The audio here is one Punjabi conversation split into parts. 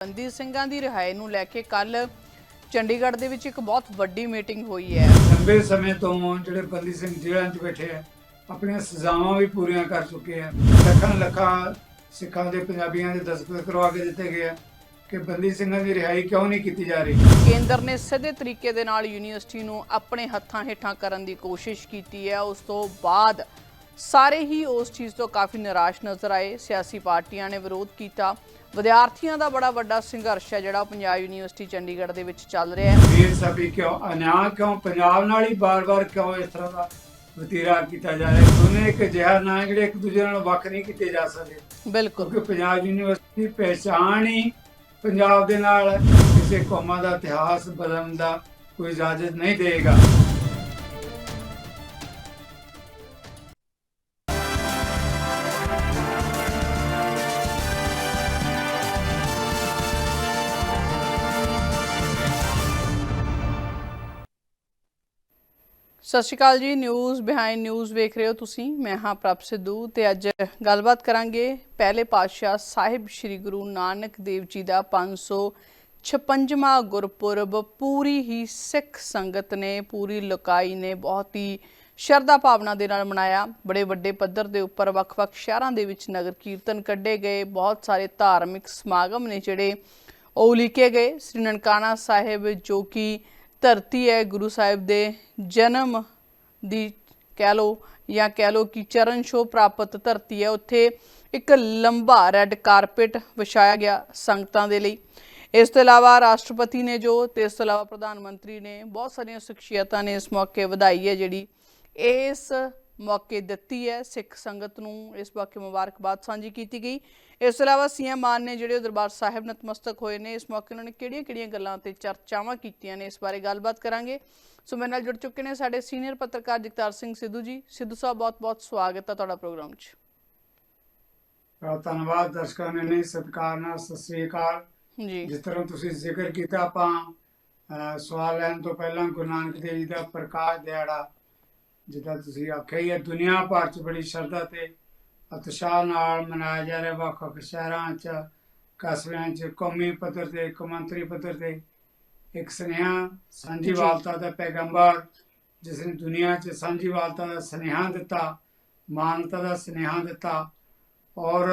ਬੰਦੀ ਸਿੰਘਾਂ ਦੀ ਰਿਹਾਈ ਨੂੰ ਲੈ ਕੇ ਕੱਲ ਚੰਡੀਗੜ੍ਹ ਦੇ ਵਿੱਚ ਇੱਕ ਬਹੁਤ ਵੱਡੀ ਮੀਟਿੰਗ ਹੋਈ ਹੈ। ਲੰਬੇ ਸਮੇਂ ਤੋਂ ਜਿਹੜੇ ਬੰਦੀ ਸਿੰਘ ਜੇਲ੍ਹਾਂ 'ਚ ਬੈਠੇ ਆ ਆਪਣੀਆਂ ਸਜ਼ਾਵਾਂ ਵੀ ਪੂਰੀਆਂ ਕਰ ਚੁੱਕੇ ਆ। ਲੱਖਾਂ ਲੱਖਾਂ ਸਿੱਖਾਂ ਦੇ ਪੰਜਾਬੀਆਂ ਦੇ ਦਸਤਖਤ ਕਰਵਾ ਕੇ ਦਿੱਤੇ ਗਏ ਆ ਕਿ ਬੰਦੀ ਸਿੰਘਾਂ ਦੀ ਰਿਹਾਈ ਕਿਉਂ ਨਹੀਂ ਕੀਤੀ ਜਾ ਰਹੀ? ਕੇਂਦਰ ਨੇ ਸਿੱਧੇ ਤਰੀਕੇ ਦੇ ਨਾਲ ਯੂਨੀਵਰਸਿਟੀ ਨੂੰ ਆਪਣੇ ਹੱਥਾਂ ਹੇਠਾਂ ਕਰਨ ਦੀ ਕੋਸ਼ਿਸ਼ ਕੀਤੀ ਹੈ। ਉਸ ਤੋਂ ਬਾਅਦ ਸਾਰੇ ਹੀ ਉਸ ਚੀਜ਼ ਤੋਂ ਕਾਫੀ ਨਿਰਾਸ਼ ਨਜ਼ਰ ਆਏ। ਸਿਆਸੀ ਪਾਰਟੀਆਂ ਨੇ ਵਿਰੋਧ ਕੀਤਾ। ਵਿਦਿਆਰਥੀਆਂ ਦਾ ਬੜਾ ਵੱਡਾ ਸੰਘਰਸ਼ ਹੈ ਜਿਹੜਾ ਪੰਜਾਬ ਯੂਨੀਵਰਸਿਟੀ ਚੰਡੀਗੜ੍ਹ ਦੇ ਵਿੱਚ ਚੱਲ ਰਿਹਾ ਹੈ। ਵੀਰ ਸਭੀ ਕਿਉਂ ਅਨਿਆਂ ਕਿਉਂ? ਪੰਜਾਬ ਨਾਲ ਹੀ ਬਾਰ-ਬਾਰ ਕਿਉਂ ਇਸ ਤਰ੍ਹਾਂ ਦਾ ਵਤੀਰਾ ਕੀਤਾ ਜਾ ਰਿਹਾ ਦੋਨੇ ਇੱਕ ਜਿਹਾ ਨਾ ਜਿਹੜੇ ਇੱਕ ਦੂਜੇ ਨਾਲ ਵੱਖ ਨਹੀਂ ਕੀਤੇ ਜਾ ਸਕਦੇ। ਬਿਲਕੁਲ। ਕਿਉਂਕਿ ਪੰਜਾਬ ਯੂਨੀਵਰਸਿਟੀ ਪਹਿਚਾਣ ਹੀ ਪੰਜਾਬ ਦੇ ਨਾਲ। ਕਿਸੇ ਕੌਮਾਂ ਦਾ ਇਤਿਹਾਸ ਬਦਲਣ ਦਾ ਕੋਈ ਇਜਾਜ਼ਤ ਨਹੀਂ ਦੇਗਾ ਸਤਿ ਸ਼੍ਰੀ ਅਕਾਲ ਜੀ ਨਿਊਜ਼ ਬਿਹਾਈਂਡ ਨਿਊਜ਼ ਵੇਖ ਰਹੇ ਹੋ ਤੁਸੀਂ। ਮੈਂ ਹਾਂ ਪ੍ਰਭ ਸਿੱਧੂ ਤੇ ਅੱਜ ਗੱਲਬਾਤ ਕਰਾਂਗੇ ਪਹਿਲੇ ਪਾਤਸ਼ਾਹ ਸਾਹਿਬ ਸ੍ਰੀ ਗੁਰੂ ਨਾਨਕ ਦੇਵ ਜੀ ਦਾ 556ਵਾਂ ਗੁਰਪੁਰਬ। ਪੂਰੀ ਹੀ ਸਿੱਖ ਸੰਗਤ ਨੇ, ਪੂਰੀ ਲੋਕਾਈ ਨੇ, ਬਹੁਤ ਹੀ ਸ਼ਰਧਾ ਭਾਵਨਾ ਦੇ ਨਾਲ ਮਨਾਇਆ। ਬੜੇ ਵੱਡੇ ਪੱਧਰ ਦੇ ਉੱਪਰ ਵੱਖ-ਵੱਖ ਸ਼ਹਿਰਾਂ ਦੇ ਵਿੱਚ ਨਗਰ ਕੀਰਤਨ ਕੱਢੇ ਗਏ। ਬਹੁਤ ਸਾਰੇ ਧਾਰਮਿਕ ਸਮਾਗਮ ਨੇ ਜਿਹੜੇ ਉਹ ਲਿਖੇ ਗਏ। ਸ੍ਰੀ ਨਨਕਾਣਾ ਸਾਹਿਬ ਜੋ ਕਿ ਧਰਤੀ ਹੈ ਗੁਰੂ ਸਾਹਿਬ ਦੇ ਜਨਮ ਦੀ ਕਹਿ ਲੋ ਜਾਂ ਕਹਿ ਲੋ ਕਿ ਚਰਨ ਛੋਹ ਪ੍ਰਾਪਤ ਧਰਤੀ ਹੈ, ਉੱਥੇ ਇੱਕ ਲੰਬਾ ਰੈੱਡ ਕਾਰਪੇਟ ਵਿਛਾਇਆ ਗਿਆ ਸੰਗਤਾਂ ਦੇ ਲਈ। ਇਸ ਤੋਂ ਇਲਾਵਾ ਰਾਸ਼ਟਰਪਤੀ ਨੇ ਜੋ ਤੇ ਇਸ ਤੋਂ ਇਲਾਵਾ ਪ੍ਰਧਾਨ ਮੰਤਰੀ ਨੇ ਬਹੁਤ ਸਾਰੀਆਂ ਸ਼ਖਸੀਅਤਾਂ ਨੇ ਇਸ ਮੌਕੇ ਵਧਾਈ ਹੈ ਜਿਹੜੀ ਇਸ ਮੌਕੇ ਦਿੱਤੀ ਹੈ। ਸਿੱਖ ਸੰਗਤ ਨੂੰ ਇਸ ਮੌਕੇ ਮੁਬਾਰਕਬਾਦ ਸਾਂਝੀ ਕੀਤੀ ਗਈ। ਇਸ ਤੋਂ ਇਲਾਵਾ ਸੀਐਮ ਮਾਨ ਨੇ ਜਿਹੜੇ ਦਰਬਾਰ ਸਾਹਿਬ ਨਤਮਸਤਕ ਹੋਏ ਨੇ ਇਸ ਮੌਕੇ ਉਹਨਾਂ ਨੇ ਕਿਹੜੀਆਂ-ਕਿਹੜੀਆਂ ਗੱਲਾਂ ਤੇ ਚਰਚਾਵਾਂ ਕੀਤੀਆਂ ਨੇ ਇਸ ਬਾਰੇ ਗੱਲਬਾਤ ਕਰਾਂਗੇ। ਸੋ ਮੇਰੇ ਨਾਲ ਜੁੜ ਚੁੱਕੇ ਨੇ ਸਾਡੇ ਸੀਨੀਅਰ ਪੱਤਰਕਾਰ ਜਗਤਾਰ ਸਿੰਘ ਸਿੱਧੂ ਜੀ। ਸਿੱਧੂ ਸਾਹਿਬ ਬਹੁਤ-ਬਹੁਤ ਸਵਾਗਤ ਹੈ ਤੁਹਾਡਾ ਪ੍ਰੋਗਰਾਮ 'ਚ। ਧੰਨਵਾਦ ਦਰਸ਼ਕਾਂ ਨੇ ਨਹੀਂ ਸਤਿਕਾਰ ਨਾਲ ਸਤਿ ਸ੍ਰੀ ਅਕਾਲ। ਜੀ। ਜਿਸ ਤਰ੍ਹਾਂ ਤੁਸੀਂ ਜ਼ਿਕਰ ਕੀਤਾ ਆਪਾਂ ਸਵਾਲ ਲੈਣ ਤੋਂ ਪਹਿਲਾਂ ਗੁਰੂ ਨਾਨਕ ਦੇਵ ਜੀ ਦਾ ਪ੍ਰਕਾਸ਼ ਦਿਹਾੜਾ ਜਿੱਦਾਂ ਤੁਸੀਂ ਆਖਿਆ ਹੀ ਹੈ ਦੁਨੀਆ ਭਰ 'ਚ ਬੜੀ ਸ਼ਰਧਾ ਤੇ ਉਤਸ਼ਾਹ ਨਾਲ ਮਨਾਇਆ ਜਾ ਰਿਹਾ ਵੱਖ ਵੱਖ ਸ਼ਹਿਰਾਂ 'ਚ ਕਸਬਿਆਂ 'ਚ ਕੌਮੀ ਪੱਧਰ ਤੇ ਕੌਮਾਂਤਰੀ ਪੱਧਰ ਤੇ ਇੱਕ ਸੁਨੇਹਾ ਸਾਂਝੀਵਾਲਤਾ ਦਾ ਪੈਗੰਬਰ ਜਿਸ ਨੇ ਦੁਨੀਆ 'ਚ ਸਾਂਝੀਵਾਲਤਾ ਦਾ ਸੁਨੇਹਾ ਦਿੱਤਾ ਮਾਨਵਤਾ ਦਾ ਸੁਨੇਹਾ ਦਿੱਤਾ ਔਰ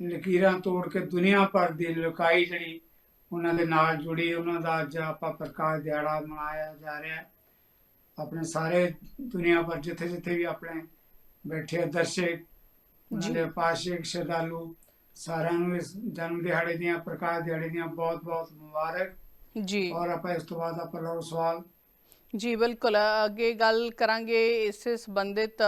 ਲਕੀਰਾਂ ਤੋੜ ਕੇ ਦੁਨੀਆ ਭਰ ਦੀ ਲੋਕਾਈ ਜਿਹੜੀ ਉਹਨਾਂ ਦੇ ਨਾਲ ਜੁੜੀ ਉਹਨਾਂ ਦਾ ਅੱਜ ਆਪਾਂ ਪ੍ਰਕਾਸ਼ ਦਿਹਾੜਾ ਮਨਾਇਆ ਜਾ ਰਿਹਾ ਆਪਣੇ ਸਾਰੇ ਦੁਨੀਆ ਭਰ ਜਿੱਥੇ ਜਿੱਥੇ ਵੀ ਆਪਣੇ ਬੈਠੇ ਦਰਸ਼ਕ ਉਹਨਾਂ। ਦੇ ਪਾਸ਼ਿਕ ਸ਼ਰਧਾਲੂ ਸਾਰਿਆਂ ਨੂੰ ਇਸ ਜਨਮ ਦਿਹਾੜੇ ਦੀਆਂ ਪ੍ਰਕਾਸ਼ ਦਿਹਾੜੇ ਦੀਆਂ ਬਹੁਤ ਬਹੁਤ ਮੁਬਾਰਕ। ਜੀ। ਔਰ ਆਪਾਂ ਇਸ ਤੋਂ ਬਾਅਦ ਆਪਾਂ ਲਓ ਸਵਾਲ। ਜੀ ਬਿਲਕੁਲ। ਅੱਗੇ ਗੱਲ ਕਰਾਂਗੇ ਇਸ ਸੰਬੰਧਿਤ।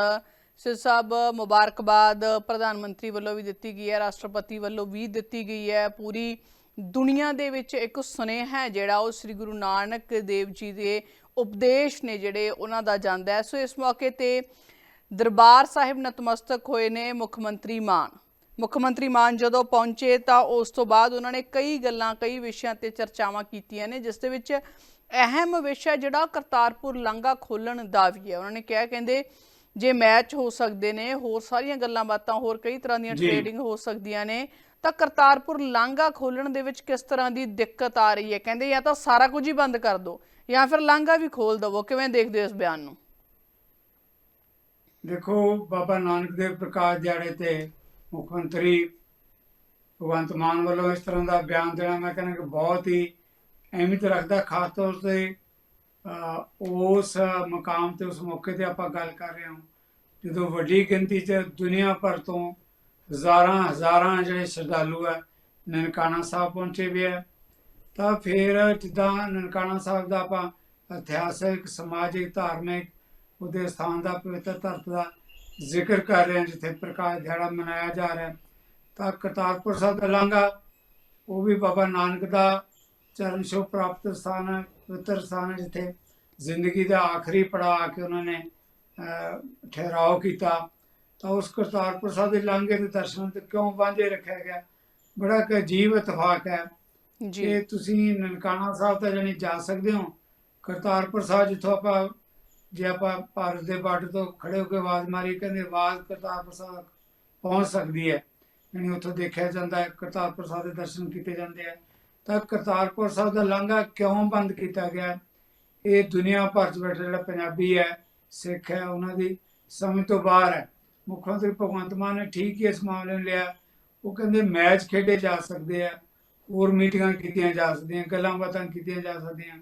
ਸਿਰ ਸਾਹਿਬ ਮੁਬਾਰਕਬਾਦ ਪ੍ਰਧਾਨ ਮੰਤਰੀ ਵੱਲੋਂ ਵੀ ਦਿੱਤੀ ਗਈ ਹੈ ਰਾਸ਼ਟਰਪਤੀ ਵੱਲੋਂ ਵੀ ਦਿੱਤੀ ਗਈ ਹੈ। ਪੂਰੀ ਦੁਨੀਆ ਦੇ ਵਿੱਚ ਇੱਕ ਸੁਨੇਹਾ ਹੈ ਜਿਹੜਾ ਉਹ ਸ੍ਰੀ ਗੁਰੂ ਨਾਨਕ ਦੇਵ ਜੀ ਦੇ ਉਪਦੇਸ਼ ਨੇ ਜਿਹੜੇ ਉਹਨਾਂ ਦਾ ਜਾਂਦਾ ਹੈ। ਸੋ ਇਸ ਮੌਕੇ ਤੇ ਦਰਬਾਰ ਸਾਹਿਬ ਨਤਮਸਤਕ ਹੋਏ ਨੇ ਮੁੱਖ ਮੰਤਰੀ ਮਾਨ। ਮੁੱਖ ਮੰਤਰੀ ਮਾਨ ਜਦੋਂ ਪਹੁੰਚੇ ਤਾਂ ਉਸ ਤੋਂ ਬਾਅਦ ਉਹਨਾਂ ਨੇ ਕਈ ਗੱਲਾਂ ਕਈ ਵਿਸ਼ਿਆਂ ਤੇ ਚਰਚਾਵਾਂ ਕੀਤੀਆਂ ਨੇ ਜਿਸ ਦੇ ਵਿੱਚ ਅਹਿਮ ਵਿਸ਼ਾ ਜਿਹੜਾ ਕਰਤਾਰਪੁਰ ਲਾਂਘਾ ਖੋਲਣ ਦਾ ਵੀ ਹੈ। ਉਹਨਾਂ ਨੇ ਕਿਹਾ ਕਹਿੰਦੇ ਜੇ ਮੈਚ ਹੋ ਸਕਦੇ ਨੇ ਹੋਰ ਸਾਰੀਆਂ ਗੱਲਾਂ ਬਾਤਾਂ ਹੋਰ ਕਈ ਤਰ੍ਹਾਂ ਦੀਆਂ। ਟ੍ਰੇਡਿੰਗ ਹੋ ਸਕਦੀਆਂ ਨੇ ਤਾਂ ਕਰਤਾਰਪੁਰ ਲਾਂਘਾ ਖੋਲਣ ਦੇ ਵਿੱਚ ਕਿਸ ਤਰ੍ਹਾਂ ਦੀ ਦਿੱਕਤ ਆ ਰਹੀ ਹੈ? ਕਹਿੰਦੇ ਜਾਂ ਤਾਂ ਸਾਰਾ ਕੁਝ ਹੀ ਬੰਦ ਕਰ ਦਿਓ ਜਾਂ ਫਿਰ ਲਾਂਘਾ ਵੀ ਖੋਲ ਦਵੋ। ਕਿਵੇਂ ਦੇਖਦੇ ਹੋ ਇਸ ਬਿਆਨ ਨੂੰ? ਦੇਖੋ, ਬਾਬਾ ਨਾਨਕ ਦੇਵ ਪ੍ਰਕਾਸ਼ ਦਿਹਾੜੇ ਤੇ ਮੁੱਖ ਮੰਤਰੀ ਭਗਵੰਤ ਮਾਨ ਵੱਲੋਂ ਇਸ ਤਰ੍ਹਾਂ ਦਾ ਬਿਆਨ ਦੇਣਾ ਮੈਂ ਕਹਿੰਦਾ ਕਿ ਬਹੁਤ ਹੀ ਅਹਿਮੀਅਤ ਰੱਖਦਾ, ਖਾਸ ਤੌਰ ਤੇ ਉਸ ਮਕਾਮ ਤੇ, ਉਸ ਮੌਕੇ ਤੇ ਆਪਾਂ ਗੱਲ ਕਰ ਰਹੇ ਹਾਂ। ਜਦੋਂ ਵੱਡੀ ਗਿਣਤੀ 'ਚ ਦੁਨੀਆ ਭਰ ਤੋਂ ਹਜ਼ਾਰਾਂ ਹਜ਼ਾਰਾਂ ਜਿਹੜੇ ਸ਼ਰਧਾਲੂ ਹੈ ਨਨਕਾਣਾ ਸਾਹਿਬ ਪਹੁੰਚੇ ਵੀ ਹੈ ਤਾਂ ਫਿਰ ਜਿੱਦਾਂ ਨਨਕਾਣਾ ਸਾਹਿਬ ਦਾ ਆਪਾਂ ਇਤਿਹਾਸਕ, ਸਮਾਜਿਕ, ਧਾਰਮਿਕ ਉਹਦੇ ਸਥਾਨ ਦਾ ਪਵਿੱਤਰ ਧਰਤ ਦਾ ਜ਼ਿਕਰ ਕਰ ਰਹੇ ਹਾਂ ਜਿੱਥੇ ਪ੍ਰਕਾਸ਼ ਦਿਹਾੜਾ ਮਨਾਇਆ ਜਾ ਰਿਹਾ ਤਾਂ ਕਰਤਾਰਪੁਰ ਸਾਹਿਬ ਦਾ ਲਾਂਘਾ ਉਹ ਵੀ ਬਾਬਾ ਨਾਨਕ ਦਾ ਚਰਨ ਛੋਹ ਪ੍ਰਾਪਤ ਸਥਾਨ ਹੈ ਪਵਿੱਤਰ ਸਥਾਨ ਹੈ ਜਿੱਥੇ ਜ਼ਿੰਦਗੀ ਦਾ ਆਖਰੀ ਪੜਾਅ ਆ ਕੇ ਉਹਨਾਂ ਨੇ ਠਹਿਰਾਓ ਕੀਤਾ। ਤਾਂ ਉਸ ਕਰਤਾਰਪੁਰ ਸਾਹਿਬ ਦੇ ਲਾਂਘੇ ਦੇ ਦਰਸ਼ਨ ਤੇ ਕਿਉਂ ਵਾਂਝੇ ਰੱਖਿਆ ਗਿਆ? ਬੜਾ ਇੱਕ ਅਜੀਬ ਇਤਫਾਕ ਹੈ। ਜੀ। ਤੁਸੀਂ ਨਨਕਾਣਾ ਸਾਹਿਬ ਤਾਂ ਜਾਣੀ ਜਾ ਸਕਦੇ ਹੋ। ਕਰਤਾਰਪੁਰ ਸਾਹਿਬ ਜਿੱਥੋਂ ਆਪਾਂ ਜੇ ਆਪਾਂ ਭਾਰਤ ਦੇ ਬਾਰਡਰ ਤੋਂ ਖੜੇ ਹੋ ਕੇ ਆਵਾਜ਼ ਮਾਰੀ, ਕਹਿੰਦੇ ਆਵਾਜ਼ ਕਰਤਾਰਪੁਰ ਸਾਹਿਬ ਪਹੁੰਚ ਸਕਦੀ ਹੈ। ਯਾਨੀ ਉੱਥੋਂ ਦੇਖਿਆ ਜਾਂਦਾ ਹੈ ਕਰਤਾਰਪੁਰ ਸਾਹਿਬ ਦੇ ਦਰਸ਼ਨ ਕੀਤੇ ਜਾਂਦੇ ਆ। ਤਾਂ ਕਰਤਾਰਪੁਰ ਸਾਹਿਬ ਦਾ ਲਾਂਘਾ ਕਿਉਂ ਬੰਦ ਕੀਤਾ ਗਿਆ? ਇਹ ਦੁਨੀਆ ਭਰ 'ਚ ਬੈਠੇ ਜਿਹੜਾ ਪੰਜਾਬੀ ਹੈ, ਸਿੱਖ ਹੈ, ਉਹਨਾਂ ਦੀ ਸਮਝ ਤੋਂ ਬਾਹਰ ਹੈ। ਮੁੱਖ ਮੰਤਰੀ ਭਗਵੰਤ ਮਾਨ ਨੇ ਠੀਕ ਹੀ ਇਸ ਮਾਮਲੇ ਨੂੰ ਲਿਆ। ਉਹ ਕਹਿੰਦੇ ਮੈਚ ਖੇਡੇ ਜਾ ਸਕਦੇ ਆ, ਹੋਰ ਮੀਟਿੰਗਾਂ ਕੀਤੀਆਂ ਜਾ ਸਕਦੀਆਂ ਗੱਲਾਂ ਬਾਤਾਂ ਕੀਤੀਆਂ ਜਾ ਸਕਦੀਆਂ।